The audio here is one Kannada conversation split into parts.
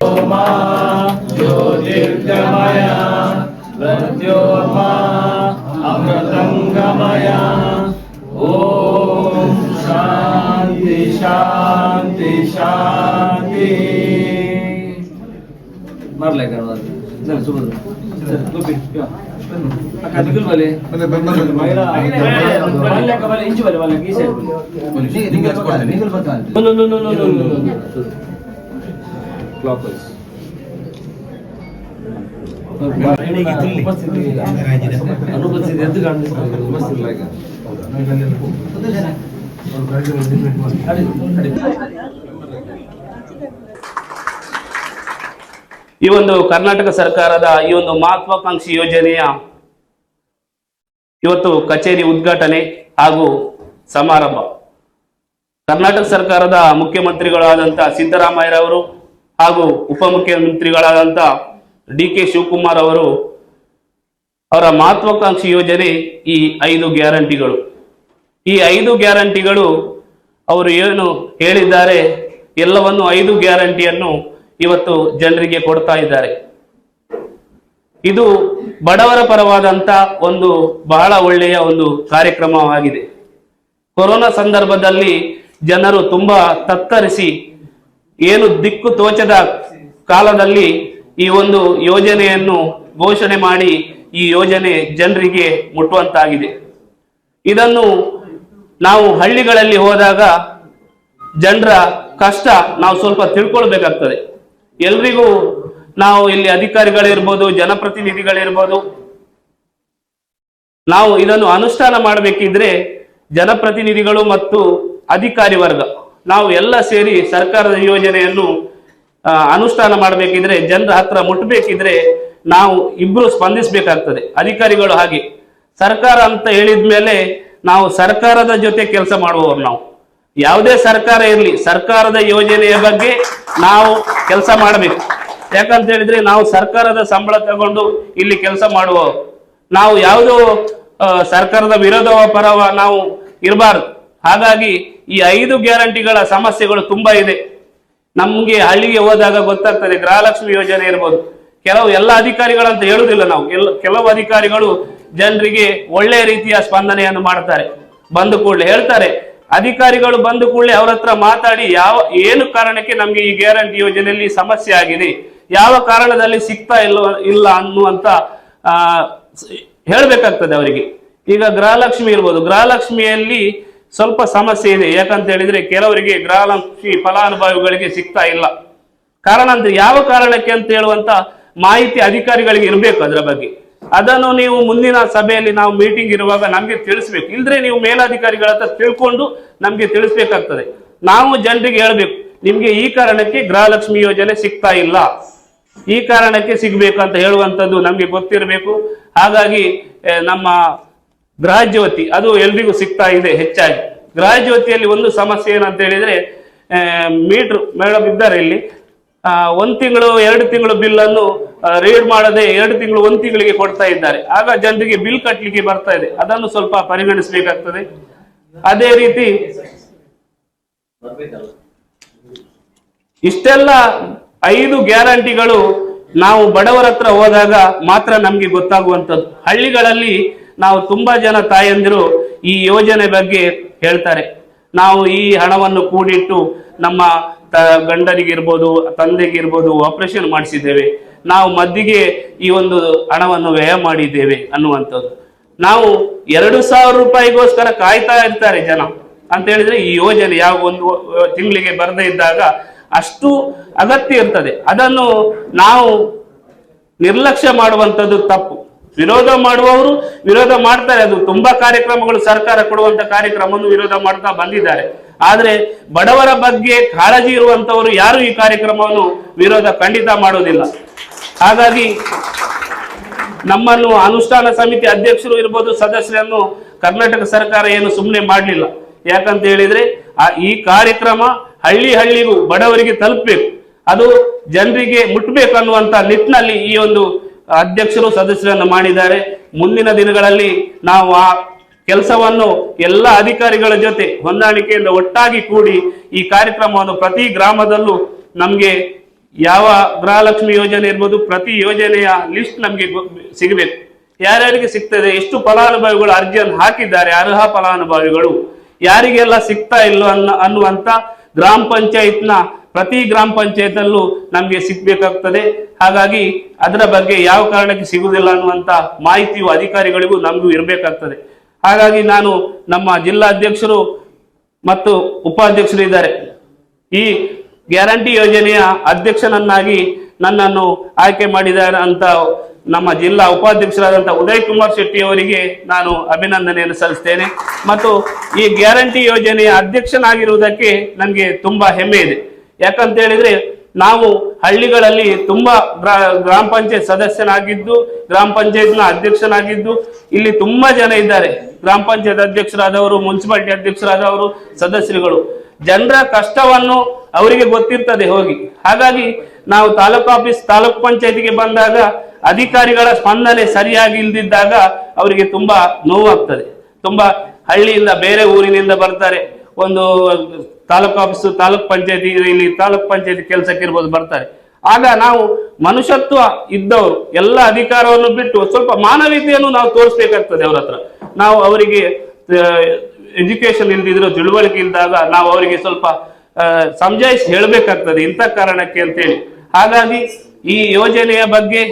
तो मा ज्योतिर्गमया व्योमा अमृतङ्गमया ॐ शान्ति शान्ति शान्ति मरले करवा चल सुबह चल ಕ್ಲಾಕ್ ವೈಸ್ ಅನುಪಸ್ಥಿತಿ ಎದ್ದು ಕಾಣಿಸ್ತಾರೆ ಉಪಸ್ಥಿತಿಲ್ಲ ಈಗ ಈ ಒಂದು ಕರ್ನಾಟಕ ಸರ್ಕಾರದ ಈ ಒಂದು ಮಹತ್ವಾಕಾಂಕ್ಷಿ ಯೋಜನೆಯ ಇವತ್ತು ಕಚೇರಿ ಉದ್ಘಾಟನೆ ಹಾಗೂ ಸಮಾರಂಭ. ಕರ್ನಾಟಕ ಸರ್ಕಾರದ ಮುಖ್ಯಮಂತ್ರಿಗಳಾದಂಥ ಸಿದ್ದರಾಮಯ್ಯರವರು ಹಾಗೂ ಉಪಮುಖ್ಯಮಂತ್ರಿಗಳಾದಂತಹ ಡಿ ಕೆ ಶಿವಕುಮಾರ್ ಅವರು ಅವರ ಮಹತ್ವಾಕಾಂಕ್ಷಿ ಯೋಜನೆ ಈ ಐದು ಗ್ಯಾರಂಟಿಗಳು. ಈ ಐದು ಗ್ಯಾರಂಟಿಗಳು ಅವರು ಏನು ಹೇಳಿದ್ದಾರೆ ಎಲ್ಲವನ್ನು ಐದು ಗ್ಯಾರಂಟಿಯನ್ನು ಇವತ್ತು ಜನರಿಗೆ ಕೊಡ್ತಾ ಇದ್ದಾರೆ. ಇದು ಬಡವರ ಪರವಾದಂತ ಒಂದು ಬಹಳ ಒಳ್ಳೆಯ ಒಂದು ಕಾರ್ಯಕ್ರಮವಾಗಿದೆ. ಕೊರೋನಾ ಸಂದರ್ಭದಲ್ಲಿ ಜನರು ತುಂಬಾ ತತ್ತರಿಸಿ, ಏನು ದಿಕ್ಕು ತೋಚದ ಕಾಲದಲ್ಲಿ ಈ ಒಂದು ಯೋಜನೆಯನ್ನು ಘೋಷಣೆ ಮಾಡಿ ಈ ಯೋಜನೆ ಜನರಿಗೆ ಮುಟ್ಟುವಂತಾಗಿದೆ. ಇದನ್ನು ನಾವು ಹಳ್ಳಿಗಳಲ್ಲಿ ಹೋದಾಗ ಜನರ ಕಷ್ಟ ನಾವು ಸ್ವಲ್ಪ ತಿಳ್ಕೊಳ್ಬೇಕಾಗ್ತದೆ. ಎಲ್ರಿಗೂ ನಾವು ಇಲ್ಲಿ ಅಧಿಕಾರಿಗಳಿರ್ಬೋದು, ಜನಪ್ರತಿನಿಧಿಗಳಿರ್ಬೋದು. ನಾವು ಇದನ್ನು ಅನುಷ್ಠಾನ ಮಾಡಬೇಕಿದ್ರೆ ಜನಪ್ರತಿನಿಧಿಗಳು ಮತ್ತು ಅಧಿಕಾರಿ ವರ್ಗ, ನಾವು ಎಲ್ಲ ಸೇರಿ ಸರ್ಕಾರದ ಯೋಜನೆಯನ್ನು ಅನುಷ್ಠಾನ ಮಾಡಬೇಕಿದ್ರೆ, ಜನರ ಹತ್ರ ಮುಟ್ಟಬೇಕಿದ್ರೆ ನಾವು ಇಬ್ರು ಸ್ಪಂದಿಸಬೇಕಾಗ್ತದೆ, ಅಧಿಕಾರಿಗಳು ಹಾಗೆ. ಸರ್ಕಾರ ಅಂತ ಹೇಳಿದ್ಮೇಲೆ ನಾವು ಸರ್ಕಾರದ ಜೊತೆ ಕೆಲಸ ಮಾಡುವವರು ನಾವು. ಯಾವುದೇ ಸರ್ಕಾರ ಇರಲಿ, ಸರ್ಕಾರದ ಯೋಜನೆಯ ಬಗ್ಗೆ ನಾವು ಕೆಲಸ ಮಾಡಬೇಕು. ಯಾಕಂತ ಹೇಳಿದ್ರೆ ನಾವು ಸರ್ಕಾರದ ಸಂಬಳ ತಗೊಂಡು ಇಲ್ಲಿ ಕೆಲಸ ಮಾಡುವ ನಾವು ಯಾವುದೋ ಸರ್ಕಾರದ ವಿರೋಧವ ಪರವ ನಾವು ಇರಬಾರ್ದು. ಹಾಗಾಗಿ ಈ ಐದು ಗ್ಯಾರಂಟಿಗಳ ಸಮಸ್ಯೆಗಳು ತುಂಬಾ ಇದೆ. ನಮ್ಗೆ ಹಳ್ಳಿಗೆ ಹೋದಾಗ ಗೊತ್ತಾಗ್ತದೆ, ಗೃಹಲಕ್ಷ್ಮಿ ಯೋಜನೆ ಇರ್ಬೋದು. ಕೆಲವು ಎಲ್ಲ ಅಧಿಕಾರಿಗಳಂತ ಹೇಳುದಿಲ್ಲ ನಾವು. ಕೆಲವು ಅಧಿಕಾರಿಗಳು ಜನರಿಗೆ ಒಳ್ಳೆಯ ರೀತಿಯ ಸ್ಪಂದನೆಯನ್ನು ಮಾಡ್ತಾರೆ. ಬಂದು ಕೂಡಲೇ ಹೇಳ್ತಾರೆ. ಅಧಿಕಾರಿಗಳು ಬಂದು ಕೂಡಲೇ ಅವರ ಹತ್ರ ಮಾತಾಡಿ ಯಾವ, ಏನು ಕಾರಣಕ್ಕೆ ನಮ್ಗೆ ಈ ಗ್ಯಾರಂಟಿ ಯೋಜನೆಯಲ್ಲಿ ಸಮಸ್ಯೆ ಆಗಿದೆ, ಯಾವ ಕಾರಣದಲ್ಲಿ ಸಿಗ್ತಾ ಇಲ್ಲ ಇಲ್ಲ ಅನ್ನುವಂತ, ಆ ಹೇಳ್ಬೇಕಾಗ್ತದೆ ಅವರಿಗೆ. ಈಗ ಗೃಹಲಕ್ಷ್ಮಿ ಇರ್ಬೋದು ಗೃಹಲಕ್ಷ್ಮಿಯಲ್ಲಿ ಸ್ವಲ್ಪ ಸಮಸ್ಯೆ ಇದೆ. ಯಾಕಂತ ಹೇಳಿದ್ರೆ ಕೆಲವರಿಗೆ ಗೃಹಲಕ್ಷ್ಮಿ ಫಲಾನುಭವಿಗಳಿಗೆ ಸಿಗ್ತಾ ಇಲ್ಲ. ಕಾರಣ ಅಂದ್ರೆ ಯಾವ ಕಾರಣಕ್ಕೆ ಅಂತ ಹೇಳುವಂತ ಮಾಹಿತಿ ಅಧಿಕಾರಿಗಳಿಗೆ ಇರಬೇಕು ಅದರ ಬಗ್ಗೆ. ಅದನ್ನು ನೀವು ಮುಂದಿನ ಸಭೆಯಲ್ಲಿ ನಾವು ಮೀಟಿಂಗ್ ಇರುವಾಗ ನಮಗೆ ತಿಳಿಸ್ಬೇಕು. ಇಲ್ದ್ರೆ ನೀವು ಮೇಲಾಧಿಕಾರಿಗಳ ಹತ್ರ ತಿಳ್ಕೊಂಡು ನಮಗೆ ತಿಳಿಸ್ಬೇಕಾಗ್ತದೆ. ನಾವು ಜನರಿಗೆ ಹೇಳಬೇಕು, ನಿಮಗೆ ಈ ಕಾರಣಕ್ಕೆ ಗೃಹಲಕ್ಷ್ಮಿ ಯೋಜನೆ ಸಿಗ್ತಾ ಇಲ್ಲ. ಈ ಕಾರಣಕ್ಕೆ ಸಿಗಬೇಕು ಅಂತ ಹೇಳುವಂಥದ್ದು ನಮಗೆ ಗೊತ್ತಿರಬೇಕು. ಹಾಗಾಗಿ ನಮ್ಮ ಗೃಹ ಜ್ಯೋತಿ ಅದು ಎಲ್ರಿಗೂ ಸಿಗ್ತಾ ಇದೆ ಹೆಚ್ಚಾಗಿ. ಗೃಹ ಜ್ಯೋತಿಯಲ್ಲಿ ಒಂದು ಸಮಸ್ಯೆ ಏನಂತ ಹೇಳಿದ್ರೆ ಮೀಟ್ರ್ ಮೇಡಮ್ ಇದ್ದಾರೆ ಇಲ್ಲಿ. ಒಂದ್ ತಿಂಗಳು, ಎರಡು ತಿಂಗಳು ಬಿಲ್ ಅನ್ನು ರೀಡ್ ಮಾಡದೆ ಎರಡು ತಿಂಗಳು, ಒಂದ್ ತಿಂಗಳಿಗೆ ಕೊಡ್ತಾ ಇದ್ದಾರೆ. ಆಗ ಜನರಿಗೆ ಬಿಲ್ ಕಟ್ಟಲಿಕ್ಕೆ ಬರ್ತಾ ಇದೆ. ಅದನ್ನು ಸ್ವಲ್ಪ ಪರಿಗಣಿಸಬೇಕಾಗ್ತದೆ. ಅದೇ ರೀತಿ, ಇಷ್ಟೆಲ್ಲ ಐದು ಗ್ಯಾರಂಟಿಗಳು ನಾವು ಬಡವರ ಹತ್ರ ಹೋದಾಗ ಮಾತ್ರ ನಮ್ಗೆ ಗೊತ್ತಾಗುವಂಥದ್ದು. ಹಳ್ಳಿಗಳಲ್ಲಿ ನಾವು ತುಂಬಾ ಜನ ತಾಯಂದಿರು ಈ ಯೋಜನೆ ಬಗ್ಗೆ ಹೇಳ್ತಾರೆ. ನಾವು ಈ ಹಣವನ್ನು ಕೂಡಿಟ್ಟು ನಮ್ಮ ತ ಗಂಡನಿಗಿರ್ಬೋದು ತಂದೆಗಿರ್ಬೋದು ಆಪರೇಷನ್ ಮಾಡಿಸಿದ್ದೇವೆ. ನಾವು ಮದ್ದಿಗೆ ಈ ಒಂದು ಹಣವನ್ನು ವ್ಯಯ ಮಾಡಿದ್ದೇವೆ ಅನ್ನುವಂಥದ್ದು. ನಾವು ಎರಡು ಸಾವಿರ ರೂಪಾಯಿಗೋಸ್ಕರ ಕಾಯ್ತಾ ಇರ್ತಾರೆ ಜನ. ಅಂತ ಹೇಳಿದ್ರೆ ಈ ಯೋಜನೆ ಯಾವ ಒಂದು ತಿಂಗಳಿಗೆ ಬರದೇ ಇದ್ದಾಗ ಅಷ್ಟು ಅಗತ್ಯ ಇರ್ತದೆ. ಅದನ್ನು ನಾವು ನಿರ್ಲಕ್ಷ್ಯ ಮಾಡುವಂಥದ್ದು ತಪ್ಪು. ವಿರೋಧ ಮಾಡುವವರು ವಿರೋಧ ಮಾಡ್ತಾರೆ. ಅದು ತುಂಬಾ ಕಾರ್ಯಕ್ರಮಗಳು ಸರ್ಕಾರ ಕೊಡುವಂತ ಕಾರ್ಯಕ್ರಮವನ್ನು ವಿರೋಧ ಮಾಡ್ತಾ ಬಂದಿದ್ದಾರೆ. ಆದ್ರೆ ಬಡವರ ಬಗ್ಗೆ ಕಾಳಜಿ ಇರುವಂತವರು ಯಾರು ಈ ಕಾರ್ಯಕ್ರಮವನ್ನು ವಿರೋಧ ಖಂಡಿತ ಮಾಡುವುದಿಲ್ಲ ಹಾಗಾಗಿ ನಮ್ಮನ್ನು ಅನುಷ್ಠಾನ ಸಮಿತಿ ಅಧ್ಯಕ್ಷರು ಇರ್ಬೋದು ಸದಸ್ಯರನ್ನು ಕರ್ನಾಟಕ ಸರ್ಕಾರ ಏನು ಸುಮ್ಮನೆ ಮಾಡಲಿಲ್ಲ. ಯಾಕಂತ ಹೇಳಿದ್ರೆ ಈ ಕಾರ್ಯಕ್ರಮ ಹಳ್ಳಿ ಹಳ್ಳಿಗೂ ಬಡವರಿಗೆ ತಲುಪಬೇಕು. ಅದು ಜನರಿಗೆ ಮುಟ್ಟಬೇಕು ಅನ್ನುವಂತ ನಿಟ್ಟಿನಲ್ಲಿ ಈ ಒಂದು ಅಧ್ಯಕ್ಷರು ಸದಸ್ಯರನ್ನು ಮಾಡಿದ್ದಾರೆ. ಮುಂದಿನ ದಿನಗಳಲ್ಲಿ ನಾವು ಆ ಕೆಲಸವನ್ನು ಎಲ್ಲ ಅಧಿಕಾರಿಗಳ ಜೊತೆ ಹೊಂದಾಣಿಕೆಯಿಂದ ಒಟ್ಟಾಗಿ ಕೂಡಿ ಈ ಕಾರ್ಯಕ್ರಮವನ್ನು ಪ್ರತಿ ಗ್ರಾಮದಲ್ಲೂ ನಮಗೆ ಯಾವ ಗೃಹಲಕ್ಷ್ಮಿ ಯೋಜನೆ ಇರ್ಬೋದು, ಪ್ರತಿ ಯೋಜನೆಯ ಲಿಸ್ಟ್ ನಮಗೆ ಸಿಗಬೇಕು. ಯಾರ್ಯಾರಿಗೆ ಸಿಗ್ತದೆ, ಎಷ್ಟು ಫಲಾನುಭವಿಗಳು ಅರ್ಜಿಯನ್ನು ಹಾಕಿದ್ದಾರೆ, ಅರ್ಹ ಫಲಾನುಭವಿಗಳು, ಯಾರಿಗೆಲ್ಲ ಸಿಗ್ತಾ ಇಲ್ಲ ಅನ್ನ, ಅನ್ನುವಂತ ಗ್ರಾಮ ಪಂಚಾಯತ್ನ, ಪ್ರತಿ ಗ್ರಾಮ ಪಂಚಾಯತಲ್ಲೂ ನಮಗೆ ಸಿಗ್ಬೇಕಾಗ್ತದೆ. ಹಾಗಾಗಿ ಅದರ ಬಗ್ಗೆ ಯಾವ ಕಾರಣಕ್ಕೆ ಸಿಗುವುದಿಲ್ಲ ಅನ್ನುವಂತ ಮಾಹಿತಿಯು ಅಧಿಕಾರಿಗಳಿಗೂ ನಮಗೂ ಇರಬೇಕಾಗ್ತದೆ. ಹಾಗಾಗಿ ನಾನು ನಮ್ಮ ಜಿಲ್ಲಾಧ್ಯಕ್ಷರು ಮತ್ತು ಉಪಾಧ್ಯಕ್ಷರು ಇದ್ದಾರೆ ಈ ಗ್ಯಾರಂಟಿ ಯೋಜನೆಯ ಅಧ್ಯಕ್ಷನನ್ನಾಗಿ ನನ್ನನ್ನು ಆಯ್ಕೆ ಮಾಡಿದ್ದಾರೆ ಅಂತ ನಮ್ಮ ಜಿಲ್ಲಾ ಉಪಾಧ್ಯಕ್ಷರಾದಂಥ ಉದಯ್ ಕುಮಾರ್ ಶೆಟ್ಟಿ ಅವರಿಗೆ ನಾನು ಅಭಿನಂದನೆಯನ್ನು ಸಲ್ಲಿಸ್ತೇನೆ. ಮತ್ತು ಈ ಗ್ಯಾರಂಟಿ ಯೋಜನೆಯ ಅಧ್ಯಕ್ಷನಾಗಿರುವುದಕ್ಕೆ ನನಗೆ ತುಂಬಾ ಹೆಮ್ಮೆ ಇದೆ. ಯಾಕಂತ ಹೇಳಿದ್ರೆ ನಾವು ಹಳ್ಳಿಗಳಲ್ಲಿ ತುಂಬಾ ಗ್ರಾ, ಗ್ರಾಮ ಪಂಚಾಯತ್ ಸದಸ್ಯನಾಗಿದ್ದು, ಗ್ರಾಮ ಪಂಚಾಯತ್ನ ಅಧ್ಯಕ್ಷನಾಗಿದ್ದು, ಇಲ್ಲಿ ತುಂಬಾ ಜನ ಇದ್ದಾರೆ. ಗ್ರಾಮ ಪಂಚಾಯತ್ ಅಧ್ಯಕ್ಷರಾದವರು, ಮುನ್ಸಿಪಾಲಿಟಿ ಅಧ್ಯಕ್ಷರಾದವರು, ಸದಸ್ಯರುಗಳು. ಜನರ ಕಷ್ಟವನ್ನು ಅವರಿಗೆ ಗೊತ್ತಿರ್ತದೆ ಹೋಗಿ. ಹಾಗಾಗಿ ನಾವು ತಾಲೂಕು ಆಫೀಸ್, ತಾಲೂಕು ಪಂಚಾಯತಿಗೆ ಬಂದಾಗ ಅಧಿಕಾರಿಗಳ ಸ್ಪಂದನೆ ಸರಿಯಾಗಿ ಇಲ್ದಿದ್ದಾಗ ಅವರಿಗೆ ತುಂಬಾ ನೋವಾಗ್ತದೆ. ತುಂಬಾ ಹಳ್ಳಿಯಿಂದ, ಬೇರೆ ಊರಿನಿಂದ ಬರ್ತಾರೆ. ಒಂದು ತಾಲೂಕು ಆಫೀಸು, ತಾಲೂಕ್ ಪಂಚಾಯತಿ, ಇಲ್ಲಿ ತಾಲೂಕ್ ಪಂಚಾಯತಿ ಕೆಲಸಕ್ಕೆ ಇರ್ಬೋದು, ಬರ್ತಾರೆ. ಆಗ ನಾವು ಮನುಷ್ಯತ್ವ ಇದ್ದವರು, ಎಲ್ಲ ಅಧಿಕಾರವನ್ನು ಬಿಟ್ಟು ಸ್ವಲ್ಪ ಮಾನವೀಯತೆಯನ್ನು ನಾವು ತೋರಿಸ್ಬೇಕಾಗ್ತದೆ ಅವ್ರ ಹತ್ರ. ನಾವು ಅವರಿಗೆ ಎಜುಕೇಶನ್ ಇಲ್ದಿದ್ರು, ತಿಳುವಳಿಕೆ ಇಲ್ದಾಗ ನಾವು ಅವರಿಗೆ ಸ್ವಲ್ಪ ಸಮಜಾಯಿಸಿ ಹೇಳಬೇಕಾಗ್ತದೆ, ಇಂಥ ಕಾರಣಕ್ಕೆ ಅಂತೇಳಿ. ಹಾಗಾಗಿ ಈ ಯೋಜನೆಯ ಬಗ್ಗೆ,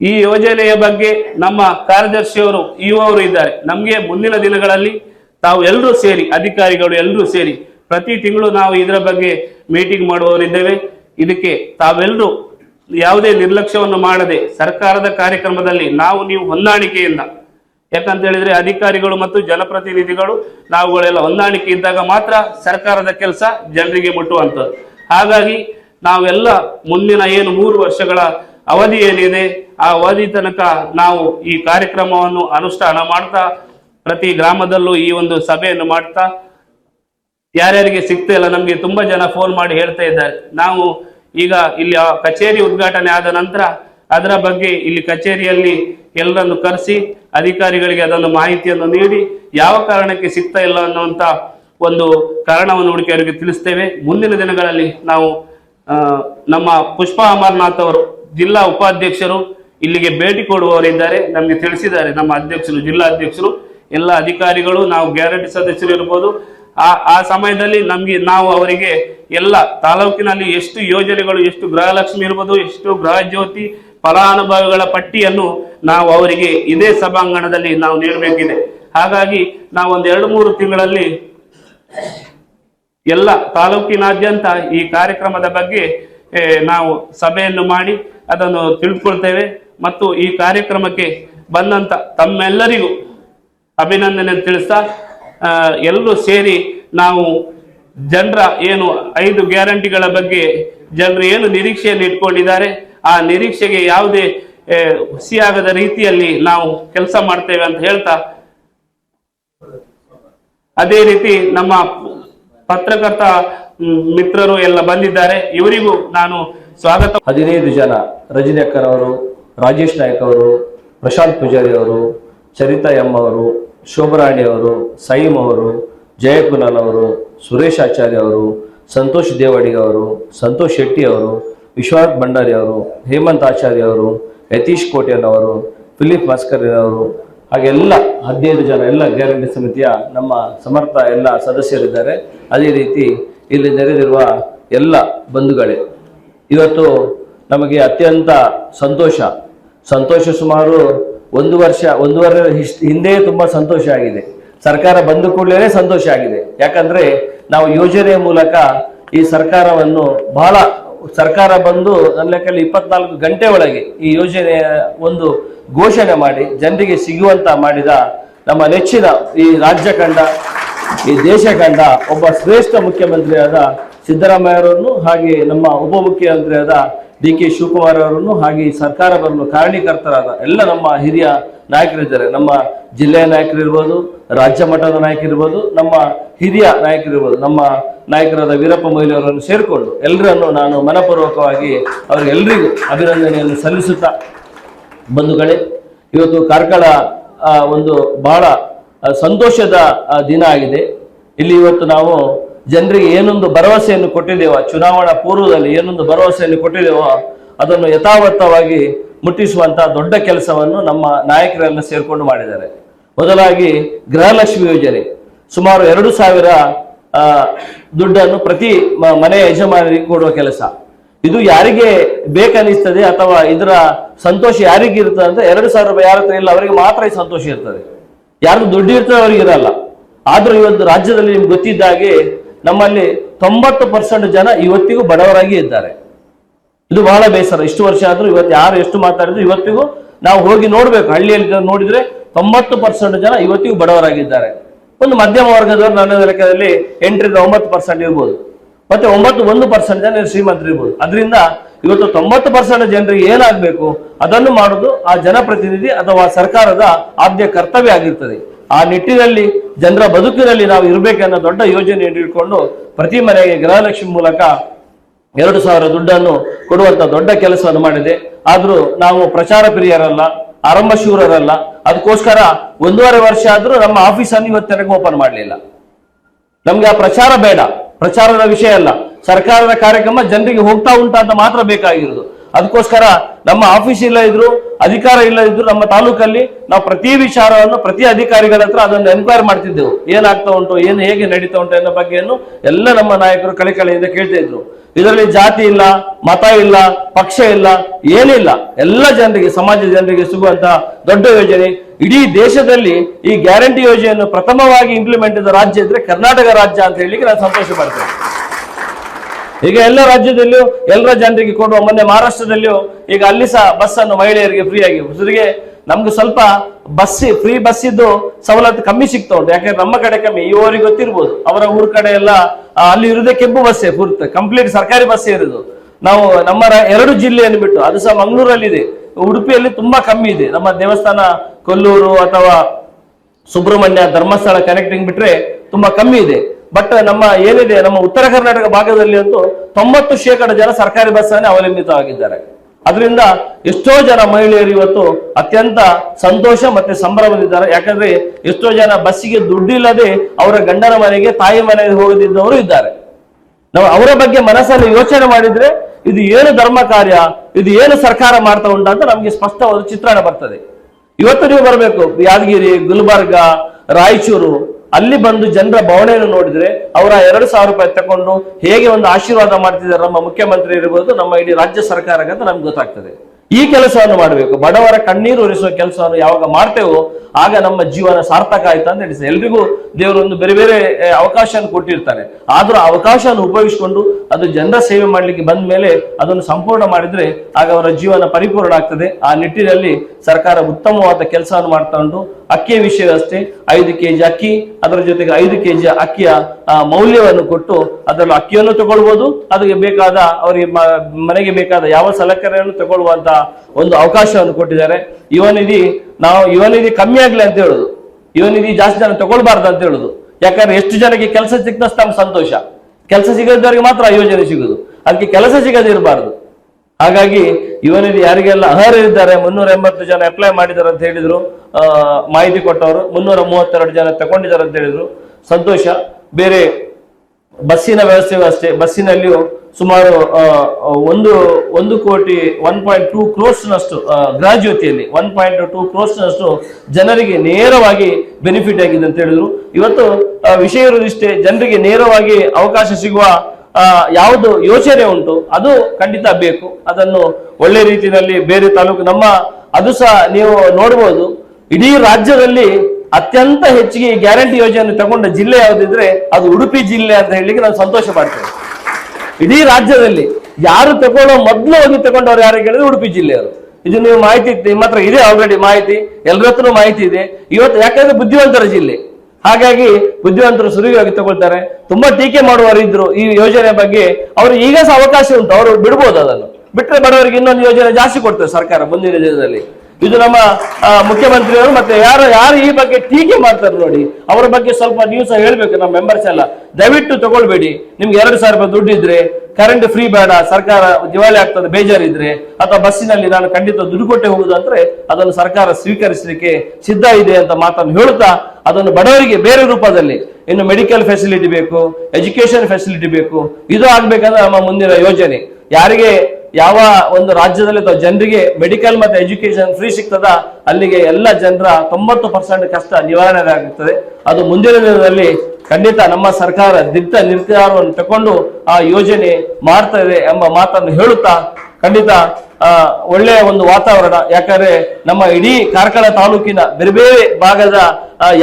ಈ ಯೋಜನೆಯ ಬಗ್ಗೆ ನಮ್ಮ ಕಾರ್ಯದರ್ಶಿಯವರು ಇವರು ಇದ್ದಾರೆ. ನಮಗೆ ಮುಂದಿನ ದಿನಗಳಲ್ಲಿ ತಾವು ಎಲ್ಲರೂ ಸೇರಿ, ಅಧಿಕಾರಿಗಳು ಎಲ್ಲರೂ ಸೇರಿ ಪ್ರತಿ ತಿಂಗಳು ನಾವು ಇದರ ಬಗ್ಗೆ ಮೀಟಿಂಗ್ ಮಾಡುವವರಿದ್ದೇವೆ. ಇದಕ್ಕೆ ತಾವೆಲ್ಲರೂ ಯಾವುದೇ ನಿರ್ಲಕ್ಷ್ಯವನ್ನು ಮಾಡದೆ ಸರ್ಕಾರದ ಕಾರ್ಯಕ್ರಮದಲ್ಲಿ ನಾವು ನೀವು ಹೊಂದಾಣಿಕೆಯಿಂದ, ಯಾಕಂತ ಹೇಳಿದ್ರೆ ಅಧಿಕಾರಿಗಳು ಮತ್ತು ಜನಪ್ರತಿನಿಧಿಗಳು ನಾವುಗಳೆಲ್ಲ ಹೊಂದಾಣಿಕೆ ಇದ್ದಾಗ ಮಾತ್ರ ಸರ್ಕಾರದ ಕೆಲಸ ಜನರಿಗೆ ಮುಟ್ಟುವಂಥದ್ದು. ಹಾಗಾಗಿ ನಾವೆಲ್ಲ ಮುಂದಿನ ಏನು ಮೂರು ವರ್ಷಗಳ ಅವಧಿ ಏನಿದೆ, ಆ ಅವಧಿ ತನಕ ನಾವು ಈ ಕಾರ್ಯಕ್ರಮವನ್ನು ಅನುಷ್ಠಾನ ಮಾಡ್ತಾ ಪ್ರತಿ ಗ್ರಾಮದಲ್ಲೂ ಈ ಒಂದು ಸಭೆಯನ್ನು ಮಾಡ್ತಾ ಯಾರ್ಯಾರಿಗೆ ಸಿಗ್ತಾ ಇಲ್ಲ ನಮಗೆ ತುಂಬಾ ಜನ ಫೋನ್ ಮಾಡಿ ಹೇಳ್ತಾ ಇದ್ದಾರೆ. ನಾವು ಈಗ ಇಲ್ಲಿ ಕಚೇರಿ ಉದ್ಘಾಟನೆ ಆದ ನಂತರ ಅದರ ಬಗ್ಗೆ ಇಲ್ಲಿ ಕಚೇರಿಯಲ್ಲಿ ಎಲ್ಲರನ್ನು ಕರೆಸಿ ಅಧಿಕಾರಿಗಳಿಗೆ ಅದನ್ನು ಮಾಹಿತಿಯನ್ನು ನೀಡಿ ಯಾವ ಕಾರಣಕ್ಕೆ ಸಿಗ್ತಾ ಇಲ್ಲ ಅನ್ನುವಂತ ಒಂದು ಕಾರಣವನ್ನು ಹುಡುಕಿ ಅವರಿಗೆ ತಿಳಿಸ್ತೇವೆ. ಮುಂದಿನ ದಿನಗಳಲ್ಲಿ ನಾವು ನಮ್ಮ ಪುಷ್ಪಾ ಅಮರ್ನಾಥ್ ಅವರು, ಜಿಲ್ಲಾ ಉಪಾಧ್ಯಕ್ಷರು ಇಲ್ಲಿಗೆ ಭೇಟಿ ಕೊಡುವವರಿದ್ದಾರೆ. ನಮಗೆ ತಿಳಿಸಿದ್ದಾರೆ. ನಮ್ಮ ಅಧ್ಯಕ್ಷರು, ಜಿಲ್ಲಾ ಅಧ್ಯಕ್ಷರು. ಎಲ್ಲ ಅಧಿಕಾರಿಗಳು ನಾವು ಗ್ಯಾರಂಟಿ ಸದಸ್ಯರು ಇರ್ಬೋದು. ಆ ಆ ಸಮಯದಲ್ಲಿ ನಮಗೆ, ನಾವು ಅವರಿಗೆ ಎಲ್ಲ ತಾಲೂಕಿನಲ್ಲಿ ಎಷ್ಟು ಯೋಜನೆಗಳು, ಎಷ್ಟು ಗೃಹಲಕ್ಷ್ಮಿ ಇರ್ಬೋದು, ಎಷ್ಟು ಗೃಹ ಜ್ಯೋತಿ ಫಲಾನುಭವಿಗಳ ಪಟ್ಟಿಯನ್ನು ನಾವು ಅವರಿಗೆ ಇದೇ ಸಭಾಂಗಣದಲ್ಲಿ ನಾವು ನೀಡಬೇಕಿದೆ. ಹಾಗಾಗಿ ನಾವು ಒಂದು ಎರಡು ಮೂರು ತಿಂಗಳಲ್ಲಿ ಎಲ್ಲ ತಾಲೂಕಿನಾದ್ಯಂತ ಈ ಕಾರ್ಯಕ್ರಮದ ಬಗ್ಗೆ ನಾವು ಸಭೆಯನ್ನು ಮಾಡಿ ಅದನ್ನು ತಿಳ್ಕೊಳ್ತೇವೆ. ಮತ್ತು ಈ ಕಾರ್ಯಕ್ರಮಕ್ಕೆ ಬಂದಂತ ತಮ್ಮೆಲ್ಲರಿಗೂ ಅಭಿನಂದನೆ ತಿಳಿಸ್ತಾ ಎಲ್ಲರೂ ಸೇರಿ ನಾವು ಜನರ ಏನು ಐದು ಗ್ಯಾರಂಟಿಗಳ ಬಗ್ಗೆ ಜನರು ಏನು ನಿರೀಕ್ಷೆಯನ್ನು ಇಟ್ಕೊಂಡಿದ್ದಾರೆ, ಆ ನಿರೀಕ್ಷೆಗೆ ಯಾವುದೇ ಹುಸಿಯಾಗದ ರೀತಿಯಲ್ಲಿ ನಾವು ಕೆಲಸ ಮಾಡ್ತೇವೆ ಅಂತ ಹೇಳ್ತಾ, ಅದೇ ರೀತಿ ನಮ್ಮ ಪತ್ರಕರ್ತ ಮಿತ್ರರು ಎಲ್ಲ ಬಂದಿದ್ದಾರೆ, ಇವರಿಗೂ ನಾನು ಸ್ವಾಗತ ಹದಿನೈದು ಜನ ರಜನಿ ಅವರು, ರಾಜೇಶ್ ನಾಯ್ಕ್ ಅವರು, ಪ್ರಶಾಂತ್ ಪೂಜಾರಿ ಅವರು, ಚರಿತಾ ಎಂ ಅವರು ಶೋಭರಾಣಿ ಅವರು ಸೈಮ್ ಅವರು ಜಯಕುಲಾಲ್ ಅವರು, ಸುರೇಶ್ ಆಚಾರ್ಯ ಅವರು, ಸಂತೋಷ್ ದೇವಾಡಿಗ ಅವರು, ಸಂತೋಷ್ ಶೆಟ್ಟಿ ಅವರು ವಿಶ್ವನಾಥ್ ಭಂಡಾರಿ ಅವರು, ಹೇಮಂತ್ ಆಚಾರ್ಯ ಅವರು, ಯತೀಶ್ ಕೋಟ್ಯನ್ ಅವರು, ಫಿಲಿಪ್ ಮಸ್ಕರ್ ಅವರು, ಹಾಗೆಲ್ಲ ಹದಿನೈದು ಜನ ಎಲ್ಲ ಗ್ಯಾರಂಟಿ ಸಮಿತಿಯ ನಮ್ಮ ಸಮರ್ಥ ಎಲ್ಲ ಸದಸ್ಯರಿದ್ದಾರೆ. ಅದೇ ರೀತಿ ಇಲ್ಲಿ ನೆರೆದಿರುವ ಎಲ್ಲ ಬಂಧುಗಳೇ, ಇವತ್ತು ನಮಗೆ ಅತ್ಯಂತ ಸಂತೋಷ. ಸಂತೋಷ ಸುಮಾರು ಒಂದು ವರ್ಷ ಒಂದೂವರೆ ಹಿಂದೆ ತುಂಬಾ ಸಂತೋಷ ಆಗಿದೆ. ಸರ್ಕಾರ ಬಂದ ಕೂಡಲೇ ಸಂತೋಷ ಆಗಿದೆ. ಯಾಕಂದ್ರೆ ನಾವು ಯೋಜನೆಯ ಮೂಲಕ ಈ ಸರ್ಕಾರವನ್ನು ಬಹಳ, ಸರ್ಕಾರ ಬಂದು ನನ್ನ ಲೆಕ್ಕದಲ್ಲಿ ಇಪ್ಪತ್ನಾಲ್ಕು ಗಂಟೆ ಒಳಗೆ ಈ ಯೋಜನೆಯ ಒಂದು ಘೋಷಣೆ ಮಾಡಿ, ಜನರಿಗೆ ಸಿಗುವಂತ ಮಾಡಿದ ನಮ್ಮ ನೆಚ್ಚಿನ ಈ ರಾಜ್ಯ ಕಂಡ, ಈ ದೇಶ ಕಂಡ ಒಬ್ಬ ಶ್ರೇಷ್ಠ ಮುಖ್ಯಮಂತ್ರಿಯಾದ ಸಿದ್ದರಾಮಯ್ಯರನ್ನು ಹಾಗೆ ನಮ್ಮ ಉಪಮುಖ್ಯಮಂತ್ರಿಯಾದ ಡಿ ಕೆ ಶಿವಕುಮಾರ್ ಅವರನ್ನು ಹಾಗೆ ಈ ಬರಲು ಕಾರಣೀಕರ್ತರಾದ ಎಲ್ಲ ನಮ್ಮ ಹಿರಿಯ ನಾಯಕರಿದ್ದಾರೆ. ನಮ್ಮ ಜಿಲ್ಲೆಯ ನಾಯಕರಿರ್ಬೋದು, ರಾಜ್ಯ ಮಟ್ಟದ ನಾಯಕರಿರ್ಬೋದು, ನಮ್ಮ ಹಿರಿಯ ನಾಯಕರಿರ್ಬೋದು, ನಮ್ಮ ನಾಯಕರಾದ ವೀರಪ್ಪ ಮೊಯ್ಲಿ ಅವರನ್ನು ಸೇರಿಕೊಂಡು ಎಲ್ಲರನ್ನು ನಾನು ಮನಪೂರ್ವಕವಾಗಿ ಅವರಿಗೆಲ್ಲರಿಗೂ ಅಭಿನಂದನೆಯನ್ನು ಸಲ್ಲಿಸುತ್ತಾ ಬಂಧುಗಳೇ, ಇವತ್ತು ಕಾರ್ಕಳ ಒಂದು ಬಹಳ ಸಂತೋಷದ ದಿನ ಆಗಿದೆ. ಇಲ್ಲಿ ಇವತ್ತು ನಾವು ಜನರಿಗೆ ಏನೊಂದು ಭರವಸೆಯನ್ನು ಕೊಟ್ಟಿದ್ದೇವೋ? ಚುನಾವಣಾ ಪೂರ್ವದಲ್ಲಿ ಏನೊಂದು ಭರವಸೆಯನ್ನು ಕೊಟ್ಟಿದ್ದೇವೋ? ಅದನ್ನು ಯಥಾವತ್ತವಾಗಿ ಮುಟ್ಟಿಸುವಂತಹ ದೊಡ್ಡ ಕೆಲಸವನ್ನು ನಮ್ಮ ನಾಯಕರನ್ನು ಸೇರ್ಕೊಂಡು ಮಾಡಿದ್ದಾರೆ. ಮೊದಲಾಗಿ ಗೃಹಲಕ್ಷ್ಮಿ ಯೋಜನೆ. ಸುಮಾರು ಎರಡು ಸಾವಿರ ದುಡ್ಡನ್ನು ಪ್ರತಿ ಮನೆ ಯಜಮಾನರಿಗೆ ಕೊಡುವ ಕೆಲಸ. ಇದು ಯಾರಿಗೆ ಬೇಕನ್ನಿಸ್ತದೆ ಅಥವಾ ಇದರ ಸಂತೋಷ ಯಾರಿಗೆ ಇರ್ತದೆ ಅಂತ ಎರಡು ಸಾವಿರ ರೂಪಾಯಿ ಯಾರತ್ರ ಇಲ್ಲ, ಅವರಿಗೆ ಮಾತ್ರ ಸಂತೋಷ ಇರ್ತದೆ. ಯಾರು ದುಡ್ಡು ಇರ್ತದೆ ಅವರಿಗೆ ಇರಲ್ಲ. ಆದ್ರೂ ಇವತ್ತು ರಾಜ್ಯದಲ್ಲಿ ನಿಮ್ಗೆ ಗೊತ್ತಿದ್ದ ಹಾಗೆ ನಮ್ಮಲ್ಲಿ ತೊಂಬತ್ತು ಪರ್ಸೆಂಟ್ ಜನ ಇವತ್ತಿಗೂ ಬಡವರಾಗಿ ಇದ್ದಾರೆ. ಇದು ಬಹಳ ಬೇಸರ. ಇಷ್ಟು ವರ್ಷ ಆದ್ರೂ ಇವತ್ತು ಯಾರು ಎಷ್ಟು ಮಾತಾಡಿದ್ರು ಇವತ್ತಿಗೂ ನಾವು ಹೋಗಿ ನೋಡ್ಬೇಕು. ಹಳ್ಳಿಯಲ್ಲಿ ನೋಡಿದ್ರೆ ತೊಂಬತ್ತು ಪರ್ಸೆಂಟ್ ಜನ ಇವತ್ತಿಗೂ ಬಡವರಾಗಿದ್ದಾರೆ. ಒಂದು ಮಧ್ಯಮ ವರ್ಗದವರು ನನ್ನ ಲೆಕ್ಕದಲ್ಲಿ ಎಂಟರಿಂದ ಒಂಬತ್ತು ಪರ್ಸೆಂಟ್ ಇರ್ಬೋದು. ಮತ್ತೆ ಒಂಬತ್ತು, ಒಂದು ಪರ್ಸೆಂಟ್ ಜನ ಶ್ರೀಮಂತರು ಇರ್ಬೋದು. ಅದರಿಂದ ಇವತ್ತು ತೊಂಬತ್ತು ಪರ್ಸೆಂಟ್ ಜನರಿಗೆ ಏನಾಗಬೇಕು? ಅದನ್ನು ಮಾಡೋದು ಆ ಜನಪ್ರತಿನಿಧಿ ಅಥವಾ ಸರ್ಕಾರದ ಆದ್ಯ ಕರ್ತವ್ಯ ಆಗಿರ್ತದೆ. ಆ ನಿಟ್ಟಿನಲ್ಲಿ ಜನರ ಬದುಕಿನಲ್ಲಿ ನಾವು ಇರಬೇಕನ್ನೋ ದೊಡ್ಡ ಯೋಜನೆ ಇಟ್ಕೊಂಡು ಪ್ರತಿ ಮನೆಗೆ ಗೃಹಲಕ್ಷ್ಮಿ ಮೂಲಕ ಎರಡು ಸಾವಿರ ದುಡ್ಡನ್ನು ಕೊಡುವಂತ ದೊಡ್ಡ ಕೆಲಸವನ್ನು ಮಾಡಿದೆ. ಆದ್ರೂ ನಾವು ಪ್ರಚಾರ ಪ್ರಿಯರಲ್ಲ ಆರಂಭ ಶೂರರಲ್ಲ ಅದಕ್ಕೋಸ್ಕರ ಒಂದೂವರೆ ವರ್ಷ ಆದ್ರೂ ನಮ್ಮ ಆಫೀಸನ್ನು ಇವತ್ತಿನ ಓಪನ್ ಮಾಡಲಿಲ್ಲ. ನಮ್ಗೆ ಆ ಪ್ರಚಾರ ಬೇಡ. ಪ್ರಚಾರದ ವಿಷಯ ಅಲ್ಲ. ಸರ್ಕಾರದ ಕಾರ್ಯಕ್ರಮ ಜನರಿಗೆ ಹೋಗ್ತಾ ಉಂಟಾ ಅಂತ ಮಾತ್ರ ಬೇಕಾಗಿರೋದು ಅದಕ್ಕೋಸ್ಕರ ನಮ್ಮ ಆಫೀಸ್ ಇಲ್ಲ ಇದ್ರು, ಅಧಿಕಾರ ಇಲ್ಲ ಇದ್ರು, ನಮ್ಮ ತಾಲೂಕಲ್ಲಿ ನಾವು ಪ್ರತಿ ವಿಚಾರವನ್ನು ಪ್ರತಿ ಅಧಿಕಾರಿಗಳ ಹತ್ರ ಅದನ್ನು ಎನ್ಕ್ವೈರಿ ಮಾಡ್ತಿದ್ದೆವು. ಏನಾಗ್ತಾ ಉಂಟು, ಏನು ಹೇಗೆ ನಡೀತಾ ಉಂಟು ಅನ್ನೋ ಬಗ್ಗೆಯನ್ನು ಎಲ್ಲ ನಮ್ಮ ನಾಯಕರು ಕಳೆಕಳೆಯಿಂದ ಕೇಳ್ತಾ ಇದ್ರು. ಇದರಲ್ಲಿ ಜಾತಿ ಇಲ್ಲ, ಮತ ಇಲ್ಲ, ಪಕ್ಷ ಇಲ್ಲ ಏನಿಲ್ಲ ಎಲ್ಲ ಜನರಿಗೆ ಸಮಾಜ ಜನರಿಗೆ ಸಿಗುವಂತಹ ದೊಡ್ಡ ಯೋಜನೆ. ಇಡೀ ದೇಶದಲ್ಲಿ ಈ ಗ್ಯಾರಂಟಿ ಯೋಜನೆಯನ್ನು ಪ್ರಥಮವಾಗಿ ಇಂಪ್ಲಿಮೆಂಟ್ ಇದ್ದ ರಾಜ್ಯ ಇದ್ರೆ ಕರ್ನಾಟಕ ರಾಜ್ಯ ಅಂತ ಹೇಳಿಕ್ಕೆ ನಾನು ಸಂತೋಷ ಪಡ್ತೇನೆ ಈಗ ಎಲ್ಲ ರಾಜ್ಯದಲ್ಲೂ ಎಲ್ಲರ ಜನರಿಗೆ ಕೊಡುವ ಮೊನ್ನೆ ಮಹಾರಾಷ್ಟ್ರದಲ್ಲಿಯೂ ಈಗ ಅಲ್ಲಿ ಸಹ ಬಸ್ ಅನ್ನು ಮಹಿಳೆಯರಿಗೆ ಫ್ರೀ ಆಗಿ. ಜೊತೆಗೆ ನಮ್ಗೆ ಸ್ವಲ್ಪ ಬಸ್ ಫ್ರೀ ಬಸ್ ಇದ್ದು ಸವಲತ್ತು ಕಮ್ಮಿ ಸಿಗ್ತಾ ಉಂಟು. ಯಾಕಂದ್ರೆ ನಮ್ಮ ಕಡೆ ಕಮ್ಮಿ. ಈ ಊರಿಗೆ ಗೊತ್ತಿರ್ಬೋದು. ಅವರ ಊರ್ ಕಡೆ ಎಲ್ಲ ಅಲ್ಲಿ ಇರುದೇ ಕೆಂಪು ಬಸ್ಸೇ ಪೂರ್ತಿ. ಕಂಪ್ಲೀಟ್ ಸರ್ಕಾರಿ ಬಸ್ಸೇ ಇರೋದು. ನಾವು ನಮ್ಮ ಎರಡು ಜಿಲ್ಲೆಯನ್ನು ಬಿಟ್ಟು, ಅದು ಸಹ ಮಂಗಳೂರಲ್ಲಿದೆ. ಉಡುಪಿಯಲ್ಲಿ ತುಂಬಾ ಕಮ್ಮಿ ಇದೆ. ನಮ್ಮ ದೇವಸ್ಥಾನ ಕೊಲ್ಲೂರು ಅಥವಾ ಸುಬ್ರಹ್ಮಣ್ಯ ಧರ್ಮಸ್ಥಳ ಕನೆಕ್ಟಿಂಗ್ ಬಿಟ್ರೆ ತುಂಬಾ ಕಮ್ಮಿ ಇದೆ. ಬಟ್ ನಮ್ಮ ಏನಿದೆ, ನಮ್ಮ ಉತ್ತರ ಕರ್ನಾಟಕ ಭಾಗದಲ್ಲಿ ಅಂತೂ ತೊಂಬತ್ತು ಶೇಕಡ ಜನ ಸರ್ಕಾರಿ ಬಸ್ ಅನ್ನೇ ಅವಲಂಬಿತವಾಗಿದ್ದಾರೆ. ಅದರಿಂದ ಎಷ್ಟೋ ಜನ ಮಹಿಳೆಯರು ಇವತ್ತು ಅತ್ಯಂತ ಸಂತೋಷ ಮತ್ತೆ ಸಂಭ್ರಮದಿದ್ದಾರೆ ಯಾಕಂದ್ರೆ ಎಷ್ಟೋ ಜನ ಬಸ್ಸಿಗೆ ದುಡ್ಡಿಲ್ಲದೆ ಅವರ ಗಂಡನ ಮನೆಗೆ, ತಾಯಿ ಮನೆಗೆ ಹೋಗದಿದ್ದವರು ಇದ್ದಾರೆ. ನಾವು ಅವರ ಬಗ್ಗೆ ಮನಸ್ಸಲ್ಲಿ ಯೋಚನೆ ಮಾಡಿದ್ರೆ ಇದು ಏನು ಧರ್ಮ ಕಾರ್ಯ, ಇದು ಏನು ಸರ್ಕಾರ ಮಾಡ್ತಾ ಉಂಟ ಅಂತ ನಮಗೆ ಸ್ಪಷ್ಟವಾದ ಚಿತ್ರಣ ಬರ್ತದೆ. ಇವತ್ತು ನೀವು ಬರಬೇಕು, ಯಾದಗಿರಿ, ಗುಲ್ಬರ್ಗ, ರಾಯಚೂರು ಅಲ್ಲಿ ಬಂದು ಜನರ ಭಾವನೆಯನ್ನು ನೋಡಿದ್ರೆ ಅವರ ಎರಡು ಸಾವಿರ ರೂಪಾಯಿ ತಕೊಂಡು ಹೇಗೆ ಒಂದು ಆಶೀರ್ವಾದ ಮಾಡ್ತಿದ್ದಾರೆ ನಮ್ಮ ಮುಖ್ಯಮಂತ್ರಿ ಇರ್ಬೋದು, ನಮ್ಮ ಇಡೀ ರಾಜ್ಯ ಸರ್ಕಾರ ಅಂತ ನಮ್ಗೆ ಗೊತ್ತಾಗ್ತದೆ. ಈ ಕೆಲಸವನ್ನು ಮಾಡಬೇಕು. ಬಡವರ ಕಣ್ಣೀರು ಒರೆಸುವ ಕೆಲಸವನ್ನು ಯಾವಾಗ ಮಾಡ್ತೇವೋ, ಆಗ ನಮ್ಮ ಜೀವನ ಸಾರ್ಥಕ ಆಯ್ತು ಅಂತ ಎಲ್ಲರಿಗೂ ಎಲ್ರಿಗೂ ದೇವರು ಒಂದು ಬೇರೆ ಬೇರೆ ಅವಕಾಶವನ್ನು ಕೊಟ್ಟಿರ್ತಾರೆ. ಆದ್ರೂ ಅವಕಾಶವನ್ನು ಉಪಯೋಗಿಸಿಕೊಂಡು ಅದು ಜನರ ಸೇವೆ ಮಾಡಲಿಕ್ಕೆ ಬಂದ ಮೇಲೆ ಅದನ್ನು ಸಂಪೂರ್ಣ ಮಾಡಿದ್ರೆ ಆಗ ಅವರ ಜೀವನ ಪರಿಪೂರ್ಣ ಆಗ್ತದೆ. ಆ ನಿಟ್ಟಿನಲ್ಲಿ ಸರ್ಕಾರ ಉತ್ತಮವಾದ ಕೆಲಸವನ್ನು ಮಾಡ್ತಾ ಉಂಟು. ಅಕ್ಕಿಯ ವಿಷಯ ಅಷ್ಟೇ. ಐದು ಕೆಜಿ ಅಕ್ಕಿ, ಅದರ ಜೊತೆಗೆ ಐದು ಕೆಜಿ ಅಕ್ಕಿಯ ಮೌಲ್ಯವನ್ನು ಕೊಟ್ಟು ಅದರಲ್ಲಿ ಅಕ್ಕಿಯನ್ನು ತಗೊಳ್ಬಹುದು ಅದಕ್ಕೆ ಬೇಕಾದ ಅವರಿಗೆ ಮನೆಗೆ ಬೇಕಾದ ಯಾವ ಸಲಕರಣೆಯನ್ನು ತಗೊಳ್ಳುವಂತ ಒಂದು ಅವಕಾಶವನ್ನು ಕೊಟ್ಟಿದ್ದಾರೆ. ಯುವ ನಿಧಿ ನಾವು ಯುವ ನಿಧಿ ಕಮ್ಮಿ ಆಗ್ಲಿ ಅಂತ ಹೇಳುದು. ಯುವ ನಿಧಿ ಜಾಸ್ತಿ ಜನ ತಗೊಳ್ಬಾರ್ದು ಅಂತ ಹೇಳುದು. ಯಾಕಂದ್ರೆ ಎಷ್ಟು ಜನಕ್ಕೆ ಕೆಲಸ ಸಿಕ್ಕದಷ್ಟು ನಮ್ಗೆ ಸಂತೋಷ. ಕೆಲಸ ಸಿಗದವರಿಗೆ ಮಾತ್ರ ಯೋಜನೆ ಸಿಗುದು. ಅದಕ್ಕೆ ಕೆಲಸ ಸಿಗದೇ ಇರಬಾರ್ದು ಹಾಗಾಗಿ ಇವನಲ್ಲಿ ಯಾರಿಗೆಲ್ಲ ಅರ್ಹರಿದ್ದಾರೆ, ಮುನ್ನೂರ ಎಂಬತ್ತು ಜನ ಅಪ್ಲೈ ಮಾಡಿದ್ದಾರೆ ಅಂತ ಹೇಳಿದ್ರು ಮಾಹಿತಿ ಕೊಟ್ಟವರು, ಮುನ್ನೂರ ಮೂವತ್ತೆರಡು ಜನ ತಗೊಂಡಿದ್ದಾರೆ ಅಂತ ಹೇಳಿದ್ರು. ಸಂತೋಷ, ಬೇರೆ ಬಸ್ಸಿನ ವ್ಯವಸ್ಥೆಯೂ ಅಷ್ಟೇ, ಬಸ್ಸಿನಲ್ಲಿಯೂ ಸುಮಾರು ಒಂದು ಒಂದು ಕೋಟಿ ಒನ್ ಪಾಯಿಂಟ್ ಟೂ ಕ್ರೋರ್ಸ್ನಷ್ಟು ಗೃಹ ಜ್ಯೋತಿಯಲ್ಲಿ ಒನ್ ಪಾಯಿಂಟ್ ಟೂ ಕ್ರೋರ್ಸ್ನಷ್ಟು ಜನರಿಗೆ ನೇರವಾಗಿ ಬೆನಿಫಿಟ್ ಆಗಿದೆ ಅಂತ ಹೇಳಿದ್ರು. ಇವತ್ತು ವಿಷಯ ಇರುವುದಿಷ್ಟೇ, ಜನರಿಗೆ ನೇರವಾಗಿ ಅವಕಾಶ ಸಿಗುವ ಯಾವುದು ಯೋಚನೆ ಉಂಟು, ಅದು ಖಂಡಿತ ಬೇಕು. ಅದನ್ನು ಒಳ್ಳೆ ರೀತಿಯಲ್ಲಿ ಬೇರೆ ತಾಲೂಕು, ನಮ್ಮ ಅದು ಸಹ ನೀವು ನೋಡ್ಬೋದು. ಇಡೀ ರಾಜ್ಯದಲ್ಲಿ ಅತ್ಯಂತ ಹೆಚ್ಚಿಗೆ ಗ್ಯಾರಂಟಿ ಯೋಜನೆ ತಗೊಂಡ ಜಿಲ್ಲೆ ಯಾವುದಿದ್ರೆ, ಅದು ಉಡುಪಿ ಜಿಲ್ಲೆ ಅಂತ ಹೇಳಲಿಕ್ಕೆ ನಾನು ಸಂತೋಷ ಪಡ್ತೇನೆ. ಇಡೀ ರಾಜ್ಯದಲ್ಲಿ ಯಾರು ತಗೊಳ್ಳೋ ಮೊದಲು ಹೋಗಿ ತಗೊಂಡವ್ರು ಯಾರು ಕೇಳಿದ್ರೆ ಉಡುಪಿ ಜಿಲ್ಲೆಯವರು. ಇದು ನೀವು ಮಾಹಿತಿ, ನಿಮ್ಮ ಹತ್ರ ಇದೆ ಆಲ್ರೆಡಿ ಮಾಹಿತಿ ಎಲ್ಲರ ಮಾಹಿತಿ ಇದೆ. ಇವತ್ತು ಯಾಕಂದ್ರೆ ಬುದ್ಧಿವಂತರ ಜಿಲ್ಲೆ. ಹಾಗಾಗಿ ಬುದ್ಧಿವಂತರು ಸುಲಭವಾಗಿ ತಗೊಳ್ತಾರೆ. ತುಂಬಾ ಟೀಕೆ ಮಾಡುವವರು ಇದ್ರು ಈ ಯೋಜನೆ ಬಗ್ಗೆ. ಅವರು ಈಗ ಸಹ ಅವಕಾಶ ಉಂಟು, ಅವರು ಬಿಡ್ಬೋದು ಅದನ್ನು. ಬಿಟ್ರೆ ಬಡವರಿಗೆ ಇನ್ನೊಂದು ಯೋಜನೆ ಜಾಸ್ತಿ ಕೊಡ್ತಾರೆ ಸರ್ಕಾರ ಮುಂದಿನ ದಿನದಲ್ಲಿ. ಇದು ನಮ್ಮ ಮುಖ್ಯಮಂತ್ರಿಯವರು ಮತ್ತೆ ಯಾರು ಯಾರು ಈ ಬಗ್ಗೆ ಟೀಕೆ ಮಾಡ್ತಾರೆ ನೋಡಿ. ಅವರ ಬಗ್ಗೆ ಸ್ವಲ್ಪ ನೀವು ಸಹ ಹೇಳ್ಬೇಕು ನಮ್ಮ ಮೆಂಬರ್ಸ್ ಎಲ್ಲ. ದಯವಿಟ್ಟು ತಗೊಳ್ಬೇಡಿ. ನಿಮ್ಗೆ ಎರಡು ಸಾವಿರ ರೂಪಾಯಿ ದುಡ್ಡು ಇದ್ರೆ ಕರೆಂಟ್ ಫ್ರೀ ಬೇಡ, ಸರ್ಕಾರ ದಿವಾಳಿ ಆಗ್ತದೆ, ಬೇಜಾರಿದ್ರೆ, ಅಥವಾ ಬಸ್ಸಿನಲ್ಲಿ ನಾನು ಖಂಡಿತ ದುಡ್ಡು ಕೊಟ್ಟೆ ಹೋಗುದು ಅಂದ್ರೆ ಅದನ್ನು ಸರ್ಕಾರ ಸ್ವೀಕರಿಸಲಿಕ್ಕೆ ಸಿದ್ಧ ಇದೆ ಅಂತ ಮಾತನ್ನು ಹೇಳುತ್ತಾ, ಅದನ್ನು ಬಡವರಿಗೆ ಬೇರೆ ರೂಪದಲ್ಲಿ, ಇನ್ನು ಮೆಡಿಕಲ್ ಫೆಸಿಲಿಟಿ ಬೇಕು ಎಜುಕೇಶನ್ ಫೆಸಿಲಿಟಿ ಬೇಕು, ಇದು ಆಗ್ಬೇಕಂದ್ರೆ ನಮ್ಮ ಮುಂದಿನ ಯೋಜನೆ. ಯಾರಿಗೆ, ಯಾವ ಒಂದು ರಾಜ್ಯದಲ್ಲಿ ಅಥವಾ ಜನರಿಗೆ ಮೆಡಿಕಲ್ ಮತ್ತೆ ಎಜುಕೇಶನ್ ಫ್ರೀ ಸಿಗ್ತದ, ಅಲ್ಲಿಗೆ ಎಲ್ಲ ಜನರ ತೊಂಬತ್ತು ಪರ್ಸೆಂಟ್ ಕಷ್ಟ ನಿವಾರಣೆ ಆಗುತ್ತದೆ ಅದು ಮುಂದಿನ ದಿನದಲ್ಲಿ ಖಂಡಿತ ನಮ್ಮ ಸರ್ಕಾರ ದಿಟ್ಟ ನಿರ್ಧಾರವನ್ನು ತಗೊಂಡು ಆ ಯೋಜನೆ ಮಾಡ್ತದೆ ಎಂಬ ಮಾತನ್ನು ಹೇಳುತ್ತಾ ಖಂಡಿತ ಒಳ್ಳೆಯ ಒಂದು ವಾತಾವರಣ. ಯಾಕಂದ್ರೆ ನಮ್ಮ ಇಡೀ ಕಾರ್ಕಳ ತಾಲೂಕಿನ ಬೇರೆ ಬೇರೆ ಭಾಗದ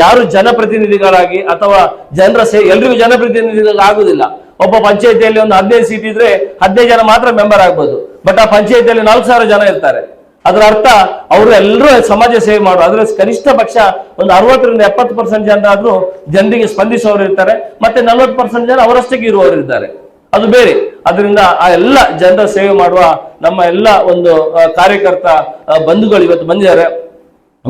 ಯಾರು ಜನಪ್ರತಿನಿಧಿಗಳಾಗಿ ಅಥವಾ ಜನರ ಸೇ, ಎಲ್ರಿಗೂ ಜನಪ್ರತಿನಿಧಿಗಳಾಗುದಿಲ್ಲ ಒಬ್ಬ ಪಂಚಾಯತಿಯಲ್ಲಿ ಒಂದು ಹದಿನೈದು ಸೀಟ್ ಇದ್ರೆ ಹದಿನೈದು ಜನ ಮಾತ್ರ ಮೆಂಬರ್ ಆಗ್ಬೋದು. ಬಟ್ ಆ ಪಂಚಾಯತಿಯಲ್ಲಿ ನಾಲ್ಕು ಸಾವಿರ ಜನ ಇರ್ತಾರೆ. ಅದರ ಅರ್ಥ ಅವರು ಎಲ್ಲರೂ ಸಮಾಜ ಸೇವೆ ಮಾಡುವ, ಅದ್ರ ಕನಿಷ್ಠ ಪಕ್ಷ ಒಂದು ಅರವತ್ತರಿಂದ ಎಪ್ಪತ್ತು ಪರ್ಸೆಂಟ್ ಆದ್ರೂ ಜನರಿಗೆ ಸ್ಪಂದಿಸುವವರು ಇರ್ತಾರೆ, ಮತ್ತೆ ನಲ್ವತ್ತು ಪರ್ಸೆಂಟ್ ಜನ ಅವರಷ್ಟಕ್ಕೆ ಇರುವವರು ಇದ್ದಾರೆ. ಅದು ಬೇರೆ. ಅದರಿಂದ ಆ ಎಲ್ಲ ಜನರ ಸೇವೆ ಮಾಡುವ ನಮ್ಮ ಎಲ್ಲ ಒಂದು ಕಾರ್ಯಕರ್ತ ಬಂಧುಗಳು ಇವತ್ತು ಬಂದಿದ್ದಾರೆ.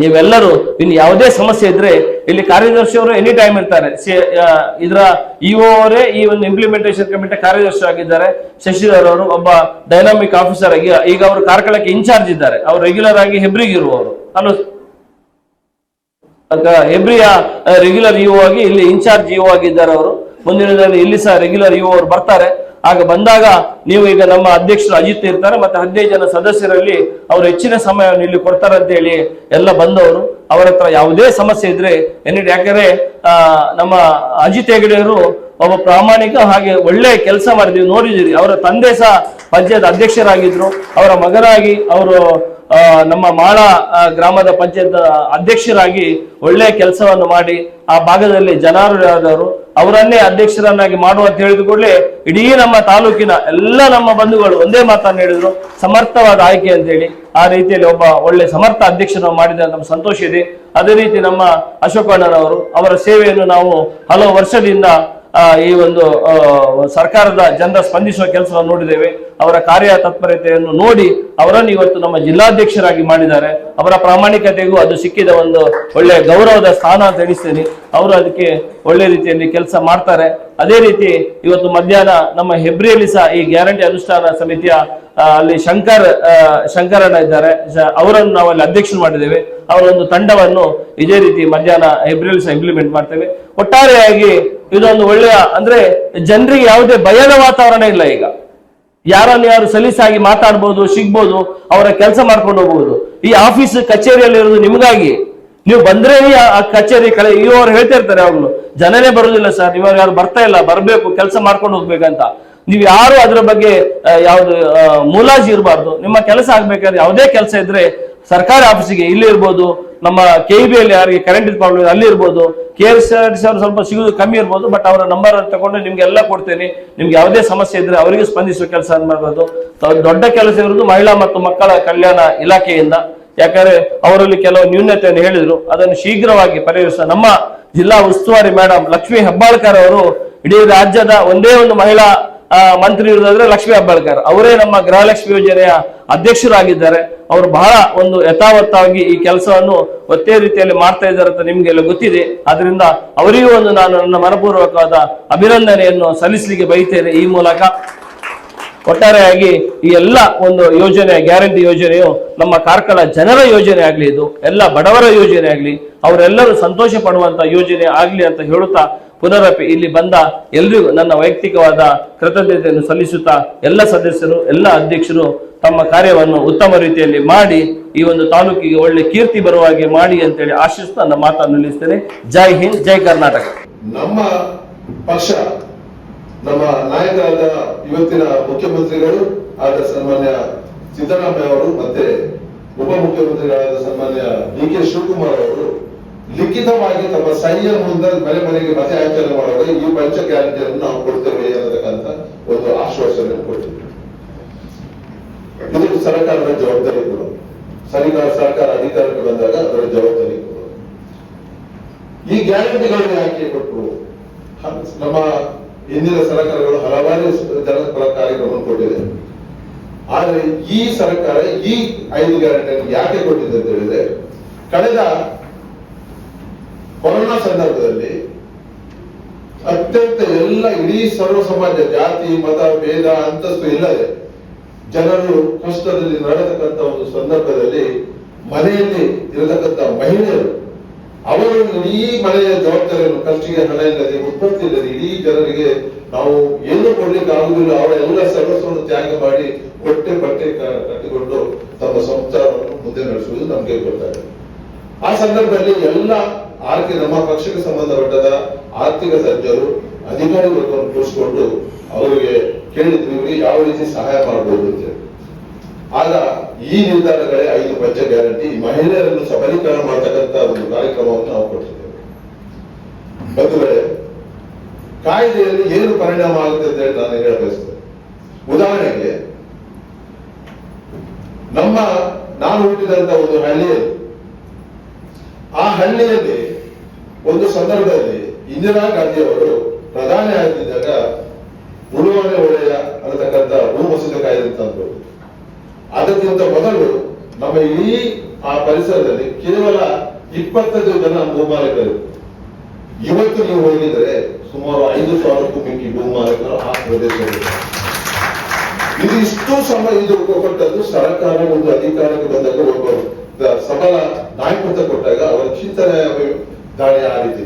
ನೀವೆಲ್ಲರೂ ಇನ್ನು ಯಾವುದೇ ಸಮಸ್ಯೆ ಇದ್ರೆ ಇಲ್ಲಿ ಕಾರ್ಯದರ್ಶಿ ಅವರು ಎನಿ ಟೈಮ್ ಇರ್ತಾರೆ. ಇದರ ಇಒ ಅವರೇ ಈ ಒಂದು ಇಂಪ್ಲಿಮೆಂಟೇಷನ್ ಕಮಿಟಿ ಕಾರ್ಯದರ್ಶಿ ಆಗಿದ್ದಾರೆ. ಶಶಿಧರ್ ಅವರು ಒಬ್ಬ ಡೈನಾಮಿಕ್ ಆಫೀಸರ್ ಆಗಿ, ಈಗ ಅವರು ಕಾರ್ಕಳಕ್ಕೆ ಇನ್ಚಾರ್ಜ್ ಇದ್ದಾರೆ. ಅವರು ರೆಗ್ಯುಲರ್ ಆಗಿ ಹೆಬ್ರಿಗೆ ಇರುವವರು ಅಲ್ಲೋ ಹೆಬ್ರಿಯ ರೆಗ್ಯುಲರ್ ಇಒ ಆಗಿ ಇಲ್ಲಿ ಇನ್ಚಾರ್ಜ್ ಇಒ ಆಗಿದ್ದಾರೆ ಅವರು. ಮುಂದಿನ ಇಲ್ಲಿ ಸಹ ರೆಗ್ಯುಲರ್ ಇಒ ಅವರು ಬರ್ತಾರೆ. ಆಗ ಬಂದಾಗ ನೀವು ಈಗ ನಮ್ಮ ಅಧ್ಯಕ್ಷರು ಅಜಿತ್ ಇರ್ತಾರೆ ಮತ್ತೆ ಹದಿನೈದು ಜನ ಸದಸ್ಯರಲ್ಲಿ ಅವ್ರು ಹೆಚ್ಚಿನ ಸಮಯವನ್ನು ಇಲ್ಲಿ ಕೊಡ್ತಾರೆ ಅಂತ ಹೇಳಿ ಎಲ್ಲ ಬಂದವರು. ಅವರ ಹತ್ರ ಯಾವುದೇ ಸಮಸ್ಯೆ ಇದ್ರೆ ಏನಿದೆ ಯಾಕಂದ್ರೆ ನಮ್ಮ ಅಜಿತ್ ಹೆಗಡೆಯವರು ಒಬ್ಬ ಪ್ರಾಮಾಣಿಕ ಹಾಗೆ ಒಳ್ಳೆ ಕೆಲಸ ಮಾಡಿದೀವಿ ನೋಡಿದಿರಿ ಅವರ ತಂದೆ ಸಹ ಪಂಚಾಯತ್ ಅಧ್ಯಕ್ಷರಾಗಿದ್ರು. ಅವರ ಮಗನಾಗಿ ಅವರು ನಮ್ಮ ಮಾಳ ಗ್ರಾಮದ ಪಂಚಾಯತ್ ಅಧ್ಯಕ್ಷರಾಗಿ ಒಳ್ಳೆಯ ಕೆಲಸವನ್ನು ಮಾಡಿ ಆ ಭಾಗದಲ್ಲಿ ಜನಾರ್ದವರು ಅವರನ್ನೇ ಅಧ್ಯಕ್ಷರನ್ನಾಗಿ ಮಾಡುವಂತ ಹೇಳಿದ ಕೂಡಲೇ ಇಡೀ ನಮ್ಮ ತಾಲೂಕಿನ ಎಲ್ಲ ನಮ್ಮ ಬಂಧುಗಳು ಒಂದೇ ಮಾತನ್ನು ಹೇಳಿದ್ರು. ಸಮರ್ಥವಾದ ಆಯ್ಕೆ ಅಂತ ಹೇಳಿ ಆ ರೀತಿಯಲ್ಲಿ ಒಬ್ಬ ಒಳ್ಳೆ ಸಮರ್ಥ ಅಧ್ಯಕ್ಷರನ್ನು ಮಾಡಿದ ನಮ್ಗೆ ಸಂತೋಷ ಇದೆ. ಅದೇ ರೀತಿ ನಮ್ಮ ಅಶೋಕಣ್ಣನವರು ಅವರ ಸೇವೆಯನ್ನು ನಾವು ಹಲವು ವರ್ಷದಿಂದ ಈ ಒಂದು ಸರ್ಕಾರದ ಜನರ ಸ್ಪಂದಿಸುವ ಕೆಲಸವನ್ನು ನೋಡಿದ್ದೇವೆ. ಅವರ ಕಾರ್ಯ ತತ್ಪರತೆಯನ್ನು ನೋಡಿ ಅವರನ್ನು ಇವತ್ತು ನಮ್ಮ ಜಿಲ್ಲಾಧ್ಯಕ್ಷರಾಗಿ ಮಾಡಿದ್ದಾರೆ. ಅವರ ಪ್ರಾಮಾಣಿಕತೆಗೂ ಅದು ಸಿಕ್ಕಿದ ಒಂದು ಒಳ್ಳೆಯ ಗೌರವದ ಸ್ಥಾನ ಅಂತ ಅವರು ಅದಕ್ಕೆ ಒಳ್ಳೆ ರೀತಿಯಲ್ಲಿ ಕೆಲಸ ಮಾಡ್ತಾರೆ. ಅದೇ ರೀತಿ ಇವತ್ತು ಮಧ್ಯಾಹ್ನ ನಮ್ಮ ಹೆಬ್ರಿಯಲ್ಲಿ ಸಹ ಈ ಗ್ಯಾರಂಟಿ ಅನುಷ್ಠಾನ ಸಮಿತಿಯ ಅಲ್ಲಿ ಶಂಕರ್ ಶಂಕರಣ್ಣ ಇದ್ದಾರೆ. ಅವರನ್ನು ನಾವು ಅಲ್ಲಿ ಅಧ್ಯಕ್ಷರು ಮಾಡಿದ್ದೇವೆ. ಅವರ ಒಂದು ತಂಡವನ್ನು ಇದೇ ರೀತಿ ಮಧ್ಯಾಹ್ನ ಹೆಬ್ರಿಯಲ್ಲಿ ಸಹ ಇಂಪ್ಲಿಮೆಂಟ್ ಮಾಡ್ತೇವೆ. ಒಟ್ಟಾರೆಯಾಗಿ ಇದೊಂದು ಒಳ್ಳೆಯ, ಅಂದ್ರೆ ಜನರಿಗೆ ಯಾವುದೇ ಭಯದ ವಾತಾವರಣ ಇಲ್ಲ ಈಗ. ಯಾರನ್ನು ಯಾರು ಸಲೀಸಾಗಿ ಮಾತಾಡ್ಬೋದು, ಸಿಗ್ಬೋದು, ಅವರ ಕೆಲಸ ಮಾಡ್ಕೊಂಡು ಹೋಗ್ಬೋದು. ಈ ಆಫೀಸ್ ಕಚೇರಿಯಲ್ಲಿ ಇರೋದು ನಿಮಗಾಗಿ. ನೀವು ಬಂದ್ರೆ ಆ- ಕಚೇರಿ ಕಳೆ ಇವರು ಹೇಳ್ತಾ ಇರ್ತಾರೆ ಯಾವಾಗ್ಲೂ ಜನನೇ ಬರುದಿಲ್ಲ ಸರ್, ಇವಾಗ ಯಾರು ಬರ್ತಾ ಇಲ್ಲ, ಬರ್ಬೇಕು, ಕೆಲಸ ಮಾಡ್ಕೊಂಡು ಹೋಗ್ಬೇಕಂತ. ನೀವು ಯಾರು ಅದ್ರ ಬಗ್ಗೆ ಯಾವ್ದು ಮುಲಾಜಿ ಇರಬಾರ್ದು. ನಿಮ್ಮ ಕೆಲಸ ಆಗ್ಬೇಕಾದ್ರೆ ಯಾವುದೇ ಕೆಲಸ ಇದ್ರೆ ಸರ್ಕಾರಿ ಆಫೀಸಿಗೆ ಇಲ್ಲಿ ಇರ್ಬೋದು, ನಮ್ಮ ಕೆ ಬಿ ಅಲ್ಲಿ ಯಾರಿಗೆ ಕರೆಂಟ್ ಪ್ರಾಬ್ಲಮ್ ಅಲ್ಲಿ ಇರ್ಬೋದು K S R T C ಅವರು ಸ್ವಲ್ಪ ಸಿಗೋದು ಕಮ್ಮಿ ಇರ್ಬೋದು ಬಟ್ ಅವರ ನಂಬರ್ ತಗೊಂಡು ನಿಮ್ಗೆ ಎಲ್ಲ ಕೊಡ್ತೇನೆ. ನಿಮ್ಗೆ ಯಾವುದೇ ಸಮಸ್ಯೆ ಇದ್ರೆ ಅವರಿಗೆ ಸ್ಪಂದಿಸುವ ಕೆಲಸ ಮಾಡ್ಬೋದು. ದೊಡ್ಡ ಕೆಲಸ ಇರೋದು ಮಹಿಳಾ ಮತ್ತು ಮಕ್ಕಳ ಕಲ್ಯಾಣ ಇಲಾಖೆಯಿಂದ. ಯಾಕಂದ್ರೆ ಅವರಲ್ಲಿ ಕೆಲವು ನ್ಯೂನತೆಯನ್ನು ಹೇಳಿದ್ರು. ಅದನ್ನು ಶೀಘ್ರವಾಗಿ ಪರಿಹರಿಸ ನಮ್ಮ ಜಿಲ್ಲಾ ಉಸ್ತುವಾರಿ ಮೇಡಮ್ ಲಕ್ಷ್ಮೀ ಹೆಬ್ಬಾಳ್ಕರ್ ಅವರು ಇಡೀ ರಾಜ್ಯದ ಒಂದೇ ಒಂದು ಮಹಿಳಾ ಮಂತ್ರಿ ಇರೋದಾದ್ರೆ ಲಕ್ಷ್ಮಿ ಅಬ್ಬಾಳ್ಕರ್. ಅವರೇ ನಮ್ಮ ಗೃಹಲಕ್ಷ್ಮಿ ಯೋಜನೆಯ ಅಧ್ಯಕ್ಷರಾಗಿದ್ದಾರೆ. ಅವರು ಬಹಳ ಒಂದು ಯಥಾವತ್ತಾಗಿ ಈ ಕೆಲಸವನ್ನು ಒತ್ತೇ ರೀತಿಯಲ್ಲಿ ಮಾಡ್ತಾ ಇದ್ದಾರೆ ಅಂತ ನಿಮ್ಗೆಲ್ಲ ಗೊತ್ತಿದೆ. ಆದ್ರಿಂದ ಅವರಿಗೂ ಒಂದು ನಾನು ನನ್ನ ಮನಪೂರ್ವಕವಾದ ಅಭಿನಂದನೆಯನ್ನು ಸಲ್ಲಿಸಲಿಕ್ಕೆ ಬಯತೇನೆ ಈ ಮೂಲಕ ಒಟ್ಟಾರೆಯಾಗಿ ಈ ಎಲ್ಲ ಒಂದು ಯೋಜನೆ, ಗ್ಯಾರಂಟಿ ಯೋಜನೆಯು ನಮ್ಮ ಕಾರ್ಕಳ ಜನರ ಯೋಜನೆ ಆಗಲಿ, ಇದು ಎಲ್ಲ ಬಡವರ ಯೋಜನೆ ಆಗ್ಲಿ, ಅವರೆಲ್ಲರೂ ಸಂತೋಷ ಪಡುವಂತ ಯೋಜನೆ ಆಗ್ಲಿ ಅಂತ ಹೇಳುತ್ತಾ ಪುನರಪಿ ಇಲ್ಲಿ ಬಂದ ಎಲ್ರಿಗೂ ನನ್ನ ವೈಯಕ್ತಿಕವಾದ ಕೃತಜ್ಞತೆಯನ್ನು ಸಲ್ಲಿಸುತ್ತಾ ಎಲ್ಲ ಸದಸ್ಯರು, ಎಲ್ಲ ಅಧ್ಯಕ್ಷರು ತಮ್ಮ ಕಾರ್ಯವನ್ನು ಉತ್ತಮ ರೀತಿಯಲ್ಲಿ ಮಾಡಿ ಈ ಒಂದು ತಾಲೂಕಿಗೆ ಒಳ್ಳೆ ಕೀರ್ತಿ ಬರುವ ಹಾಗೆ ಮಾಡಿ ಅಂತೇಳಿ ಆಶಿಸ್ತಾ ನನ್ನ ಮಾತನ್ನು ನಿಲ್ಲಿಸ್ತೇನೆ. ಜೈ ಹಿಂದ್, ಜೈ ಕರ್ನಾಟಕ. ನಮ್ಮ ಪಕ್ಷ, ನಮ್ಮ ನಾಯಕರಾದ ಇವತ್ತಿನ ಮುಖ್ಯಮಂತ್ರಿಗಳು ಆದ ಸನ್ಮಾನ್ಯ ಸಿದ್ದರಾಮಯ್ಯ ಅವರು ಮತ್ತೆ ಉಪಮುಖ್ಯಮಂತ್ರಿಗಳಾದ ಸನ್ಮಾನ್ಯ ಡಿ ಕೆ ಶಿವಕುಮಾರ್ ಅವರು ಲಿಖಿತವಾಗಿ ತಮ್ಮ ಸೈನ್ಯ ಮುಂದೆ ಮನೆ ಮನೆಗೆ ಮತ ಆಚರಣೆ ಮಾಡುವಾಗ ಈ ಪಂಚ ಗ್ಯಾರಂಟಿಯನ್ನು ನಾವು ಕೊಡ್ತೇವೆ ಅನ್ನತಕ್ಕಂತ ಒಂದು ಆಶ್ವಾಸನೆ ಕೊಡ್ತೀವಿ ಇದು ಸರ್ಕಾರದ ಜವಾಬ್ದಾರಿ ಕೂಡ. ಸರ್ಕಾರ ಸರ್ಕಾರ ಅಧಿಕಾರಕ್ಕೆ ಬಂದಾಗ ಅದರ ಜವಾಬ್ದಾರಿ ಈ ಗ್ಯಾರಂಟಿಗಳನ್ನು ಯಾಕೆ ಕೊಟ್ಟರು ನಮ್ಮ ಹಿಂದಿನ ಸರ್ಕಾರಗಳು ಹಲವಾರು ಜನಪರ ಕಾರ್ಯಕ್ರಮ ಕೊಟ್ಟಿದೆ. ಆದರೆ ಈ ಸರ್ಕಾರ ಈ ಐದು ಗ್ಯಾರಂಟಿಯನ್ನು ಯಾಕೆ ಕೊಟ್ಟಿದೆ ಅಂತ ಹೇಳಿದ್ರೆ, ಕಳೆದ ಕೊರೋನಾ ಸಂದರ್ಭದಲ್ಲಿ ಅತ್ಯಂತ ಎಲ್ಲ ಇಡೀ ಸರ್ವ ಸಮಾಜ, ಜಾತಿ, ಮತ, ಭೇದ, ಅಂತಸ್ತು ಇಲ್ಲದೆ ಜನರು ಕಷ್ಟದಲ್ಲಿ ನಡೆತಕ್ಕಂಥ ಒಂದು ಸಂದರ್ಭದಲ್ಲಿ ಮನೆಯಲ್ಲಿ ಇರತಕ್ಕಂಥ ಮಹಿಳೆಯರು ಅವರು ಇಡೀ ಮನೆಯ ಜವಾಬ್ದಾರಿಯನ್ನು, ಖರ್ಚಿಗೆ ಹಣ ಇಲ್ಲದೆ, ಉತ್ಪತ್ತಿ ಇಲ್ಲದೆ ಇಡೀ ಜನರಿಗೆ ನಾವು ಏನು ಕೊಡ್ಲಿಕ್ಕೆ ಆಗುದಿಲ್ಲ. ಅವರ ಎಲ್ಲ ಸರ್ವಸ್ವವನ್ನು ತ್ಯಾಗ ಮಾಡಿ ಹೊಟ್ಟೆ ಬಟ್ಟೆ ಕಟ್ಟಿಕೊಂಡು ತಮ್ಮ ಸಂಸಾರವನ್ನು ಮುಂದೆ ನಡೆಸುವುದು ನಮಗೆ ಗೊತ್ತಾಗಿದೆ. ಆ ಸಂದರ್ಭದಲ್ಲಿ ಎಲ್ಲ ಆರ್ಥಿಕ ನಮ್ಮ ಪಕ್ಷಕ್ಕೆ ಸಂಬಂಧಪಟ್ಟದ ಆರ್ಥಿಕ ತಜ್ಞರು ಅಧಿಕಾರಿ ವರ್ಗವನ್ನು ಕೂರಿಸಿಕೊಂಡು ಅವರಿಗೆ ಕೇಳಿದ್ರು ಇವರಿಗೆ ಯಾವ ರೀತಿ ಸಹಾಯ ಮಾಡಬಹುದು ಅಂತ ಆಗ ಈ ನಿರ್ಧಾರಗಳೇ ಐದು ಪಂಚ ಗ್ಯಾರಂಟಿ ಮಹಿಳೆಯರನ್ನು ಸಬಲೀಕರಣ ಮಾಡತಕ್ಕಂತ ಒಂದು ಕಾರ್ಯಕ್ರಮವನ್ನು ನಾವು ಕೊಟ್ಟಿದ್ದೇವೆ. ಬಂಧುಗಳೇ, ಕಾಯ್ದೆಯಲ್ಲಿ ಏನು ಪರಿಣಾಮ ಆಗುತ್ತೆ ಅಂತ ಹೇಳಿ ನಾನು ಹೇಳಬಯಸ್ತೇನೆ. ಉದಾಹರಣೆಗೆ, ನಮ್ಮ, ನಾನು ಹುಟ್ಟಿದಂತ ಒಂದು ಹಳ್ಳಿಯಲ್ಲಿ, ಆ ಹಳ್ಳಿಯಲ್ಲಿ ಒಂದು ಸಂದರ್ಭದಲ್ಲಿ ಇಂದಿರಾ ಗಾಂಧಿ ಅವರು ಪ್ರಧಾನಿ ಆಗಿದ್ದಾಗ ಉಳುವನೆ ಒಡೆಯ ಅನ್ನತಕ್ಕಂಥ ಭೂ ಮಸೂದೆ ಕಾಯ್ದೆ ತಂದರು. ಅದಕ್ಕಿಂತ ಮೊದಲು ನಮ್ಮ ಇಡೀ ಆ ಪರಿಸರದಲ್ಲಿ ಕೇವಲ ಇಪ್ಪತ್ತೈದು ಜನ ಭೂಮಾಲಕರು. ಇವತ್ತು ನೀವು ಹೋಗಿದ್ರೆ ಸುಮಾರು ಐದು ಸಾವಿರಕ್ಕೂ ಮಿಕ್ಕಿ ಭೂಮಾಲಕರು ಆ ಪ್ರದೇಶದಲ್ಲಿ. ಇದು ಇಷ್ಟು ಸಮಯ ಇದು ಕೊಟ್ಟದ್ದು ಸರ್ಕಾರ ಒಂದು ಅಧಿಕಾರಕ್ಕೆ ಬಂದಾಗ ಒಬ್ಬ ಸಬಲ ನಾಯಕತ್ವ ಕೊಟ್ಟಾಗ ಅವರ ಚಿಂತನೆ ದಾಳಿ ಆ ರೀತಿ.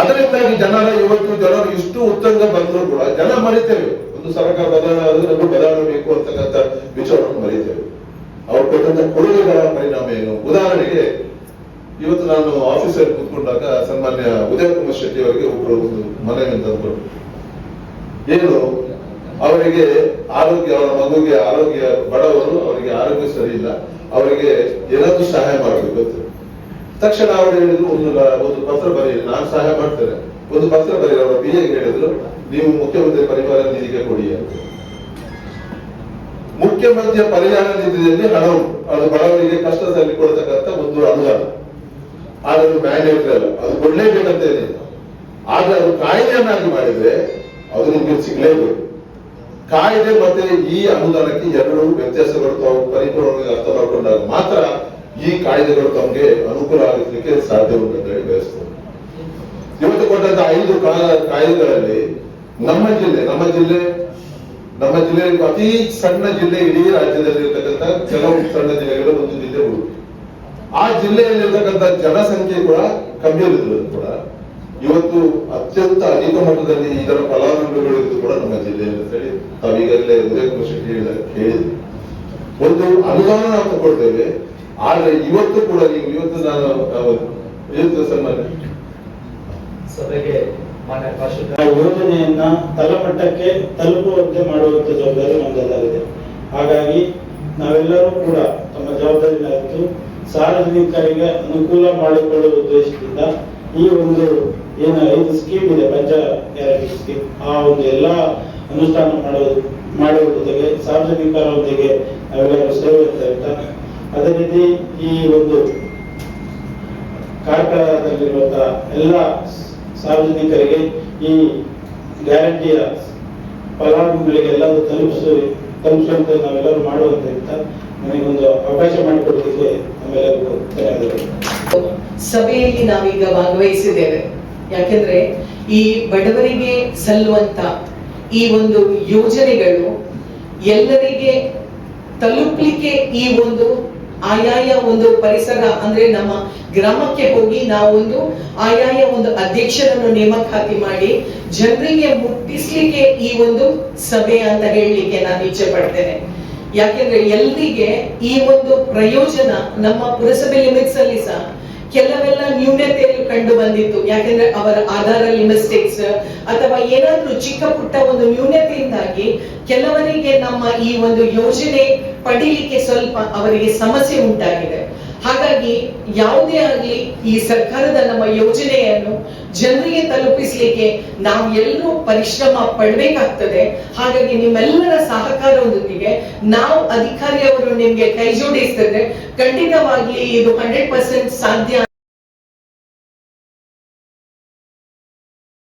ಅದರಿಂದಾಗಿ ಜನರ ಇವತ್ತು ಜನರು ಇಷ್ಟು ಉತ್ತಂಗ ಬಂದರೂ ಕೂಡ ಜನ ಮರಿತೇವೆ. ಒಂದು ಸರ್ಕಾರ ಬದಲಾವಣೆ ನಮಗೆ ಬದಲಾವಣೆ ಬೇಕು ಅಂತಕ್ಕಂಥ ವಿಚಾರವನ್ನು ಮರಿತೇವೆ. ಅವ್ರು ಕೊಟ್ಟಂತ ಕೊಡುಗೆಗಳ ಪರಿಣಾಮ ಏನು? ಉದಾಹರಣೆಗೆ, ಇವತ್ತು ನಾನು ಆಫೀಸಲ್ಲಿ ಕುತ್ಕೊಂಡಾಗ ಸನ್ಮಾನ್ಯ ಉದಯ ಕುಮಾರ್ ಶೆಟ್ಟಿ ಅವರಿಗೆ ಒಬ್ಬರು ಒಂದು ಮನೆ ಅಂತಂದ್ರು ಏನು? ಅವರಿಗೆ ಆರೋಗ್ಯ, ಅವರ ಮಗುಗೆ ಆರೋಗ್ಯ, ಬಡವರು ಅವರಿಗೆ ಆರೋಗ್ಯ ಸರಿ ಇಲ್ಲ. ಅವರಿಗೆ ಏನಾದ್ರೂ ಸಹಾಯ ಮಾಡಬೇಕು ತಕ್ಷಣ ಅವರು ಹೇಳಿದ್ರು, ಒಂದು ಒಂದು ಪತ್ರ ಬರೆಯಲು ನಾನು ಸಹಾಯ ಮಾಡ್ತೇನೆ. ಒಂದು ಪತ್ರ ಬರೆಯಲು ಅವರ ಬಿಎಗೆ ಹೇಳಿದ್ರು, ನೀವು ಮುಖ್ಯಮಂತ್ರಿ ಪರಿಹಾರ ನಿಧಿಗೆ ಕೊಡಿ ಅಂತ. ಮುಖ್ಯಮಂತ್ರಿಯ ಪರಿಹಾರ ನಿಧಿಯಲ್ಲಿ ಹಣ ಅದು ಬಡವರಿಗೆ ಕಷ್ಟದಲ್ಲಿ ಕೊಡತಕ್ಕಂಥ ಒಂದು ಅನುದಾನ. ಆದ್ರೆ ಮ್ಯಾನೇಜರ್ ಅಲ್ಲ ಅದು ಕೊಡ್ಲೇಬೇಕಂತ ಏನಿಲ್ಲ ಆದ್ರೆ ಅದು ಕಾಯ್ದೆಯನ್ನಾಗಿ ಮಾಡಿದ್ರೆ ಅದು ನಿಮಗೆ ಸಿಗ್ಲೇಬೇಕು. ಕಾಯ್ದೆ ಮತ್ತೆ ಈ ಅನುದಾನಕ್ಕೆ ಎರಡು ವ್ಯತ್ಯಾಸಗಳು ಪರಿಪೂರ್ಣವಾಗಿ ಅರ್ಥ ಮಾಡಿಕೊಂಡಾಗ ಮಾತ್ರ ಈ ಕಾಯ್ದೆಗಳು ತಮಗೆ ಅನುಕೂಲ ಆಗಲಿಕ್ಕೆ ಸಾಧ್ಯ ಅಂತ ಹೇಳಿ ಬಯಸ್ಬೋದು ಇವತ್ತು ಕೊಟ್ಟಂತ ಐದು ಕಾ- ಕಾಯ್ದೆಗಳಲ್ಲಿ ನಮ್ಮ ಜಿಲ್ಲೆ ನಮ್ಮ ಜಿಲ್ಲೆ ನಮ್ಮ ಜಿಲ್ಲೆ ಅತಿ ಸಣ್ಣ ಜಿಲ್ಲೆ ಇಡೀ ರಾಜ್ಯದಲ್ಲಿ ಇರ್ತಕ್ಕಂಥ ಕೆಲವು ಸಣ್ಣ ಜಿಲ್ಲೆಗಳು ಒಂದು ಜಿಲ್ಲೆ ಉಡುಪಿ ಆ ಜಿಲ್ಲೆಯಲ್ಲಿರ್ತಕ್ಕಂಥ ಜನಸಂಖ್ಯೆ ಕೂಡ ಕಮ್ಮಿ ಇರೋದ್ರಿಂದ ಕೂಡ ಇವತ್ತು ಅತ್ಯಂತ ಅಧಿಕ ಮಟ್ಟದಲ್ಲಿ ಇದರ ಫಲಾನುಭವಿಗಳಿದ್ದು ಕೂಡ ನಮ್ಮ ಜಿಲ್ಲೆಯಲ್ಲಿ ಅಂತ ಹೇಳಿ ತಾವೀಗಲ್ಲೇ ಉದಯ ಶೆಟ್ಟಿ ಹೇಳಿದ್ರು ಒಂದು ಅನುದಾನ ನಾವು ತಗೊಳ್ತೇವೆ ಆದ್ರೆ ಇವತ್ತು ಕೂಡ ನೀವು ಇವತ್ತು ನಾನು ಇವತ್ತು ಸನ್ಮಾನ್ಯ. ಸಭೆಗೆ ಯೋಜನೆಯನ್ನ ತಳಮಟ್ಟಕ್ಕೆ ತಲುಪುವಂತೆ ಮಾಡುವಂತ ಜವಾಬ್ದಾರಿ ನಮ್ದೆಲ್ಲರಿದೆ. ಹಾಗಾಗಿ ನಾವೆಲ್ಲರೂ ಕೂಡ ತಮ್ಮ ಜವಾಬ್ದಾರಿನ ಅರಿತು ಸಾರ್ವಜನಿಕರಿಗೆ ಅನುಕೂಲ ಮಾಡಿಕೊಳ್ಳುವ ಉದ್ದೇಶದಿಂದ ಈ ಒಂದು ಏನು ಐದು ಸ್ಕೀಮ್ ಇದೆ ಪಂಚ ಗ್ಯಾರಂಟಿ ಸ್ಕೀಮ್ ಆ ಒಂದು ಎಲ್ಲ ಅನುಷ್ಠಾನ ಮಾಡುವುದು ಮಾಡುವ ಜೊತೆಗೆ ಸಾರ್ವಜನಿಕರೊಂದಿಗೆ ನಾವೆಲ್ಲರೂ ಸೇವೆ ಅಂತ ಹೇಳ್ತಾ ಅದೇ ರೀತಿ ಈ ಒಂದು ಕಾರ್ಕಳದಲ್ಲಿರುವಂತಹ ಎಲ್ಲ ಸಾರ್ವಜನಿಕರಿಗೆ ಈ ಗ್ಯಾರಂಟಿಯ ಫಲಾನುಭವಿಗಳಿಗೆ ತಲುಪಿಸು ತಲುಪಿಸುವಂತೆ ನಾವೆಲ್ಲರೂ ಮಾಡುವಂತ ನನಗೊಂದು ಅವಕಾಶ ಮಾಡಿಕೊಡೋದಕ್ಕೆ ನಮ್ಮೆಲ್ಲರಿಗೂ ಧನ್ಯವಾದಗಳು. ಸಭೆಯಲ್ಲಿ ನಾವೀಗ ಭಾಗವಹಿಸಿದ್ದೇವೆ. ಯಾಕೆಂದ್ರೆ ಈ ಬಡವರಿಗೆ ಸಲ್ಲುವಂತ ಈ ಒಂದು ಯೋಜನೆಗಳು ಎಲ್ಲರಿಗೆ ತಲುಪಲಿಕ್ಕೆ ಈ ಒಂದು ಆಯಾಯ ಒಂದು ಪರಿಸರ ಅಂದ್ರೆ ನಮ್ಮ ಗ್ರಾಮಕ್ಕೆ ಹೋಗಿ ನಾವೊಂದು ಆಯಾಯ ಒಂದು ಅಧ್ಯಕ್ಷರನ್ನು ನೇಮಕಾತಿ ಮಾಡಿ ಜನರಿಗೆ ಮುಟ್ಟಿಸ್ಲಿಕ್ಕೆ ಈ ಒಂದು ಸಭೆ ಅಂತ ಹೇಳಲಿಕ್ಕೆ ನಾನು ಇಚ್ಛೆ ಪಡ್ತೇನೆ. ಯಾಕೆಂದ್ರೆ ಎಲ್ರಿಗೆ ಈ ಒಂದು ಪ್ರಯೋಜನ ನಮ್ಮ ಪುರಸಭೆ ಲಿಮಿಟ್ಸ್ ಅಲ್ಲಿ ಸಹ ಕೆಲವೆಲ್ಲ ನ್ಯೂನತೆಯಲ್ಲಿ ಕಂಡು ಬಂದಿತ್ತು. ಯಾಕಂದ್ರೆ ಅವರ ಆಧಾರಲ್ಲಿ ಮಿಸ್ಟೇಕ್ಸ್ ಅಥವಾ ಏನಾದ್ರೂ ಚಿಕ್ಕ ಪುಟ್ಟ ಒಂದು ನ್ಯೂನತೆಯಿಂದಾಗಿ ಕೆಲವರಿಗೆ ನಮ್ಮ ಈ ಒಂದು ಯೋಜನೆ ಪಡೀಲಿಕ್ಕೆ ಸ್ವಲ್ಪ ಅವರಿಗೆ ಸಮಸ್ಯೆ ಉಂಟಾಗಿದೆ. ಹಾಗಾಗಿ ಯಾವುದೇ ಆಗಲಿ ಈ ಸರ್ಕಾರದ ನಮ್ಮ ಯೋಜನೆಯನ್ನು ಜನರಿಗೆ ತಲುಪಿಸಲಿಕ್ಕೆ ನಾವು ಎಲ್ಲರೂ ಪರಿಶ್ರಮ ಪಡಬೇಕಾಗ್ತದೆ. ಹಾಗಾಗಿ ನಿಮ್ಮೆಲ್ಲರ ಸಹಕಾರದೊಂದಿಗೆ ನಾವು ಅಧಿಕಾರಿಯವರು ನಿಮ್ಗೆ ಕೈ ಜೋಡಿಸ್ತಿದ್ರೆ ಖಂಡಿತವಾಗಿ ಇದು ಹಂಡ್ರೆಡ್ ಪರ್ಸೆಂಟ್ ಸಾಧ್ಯ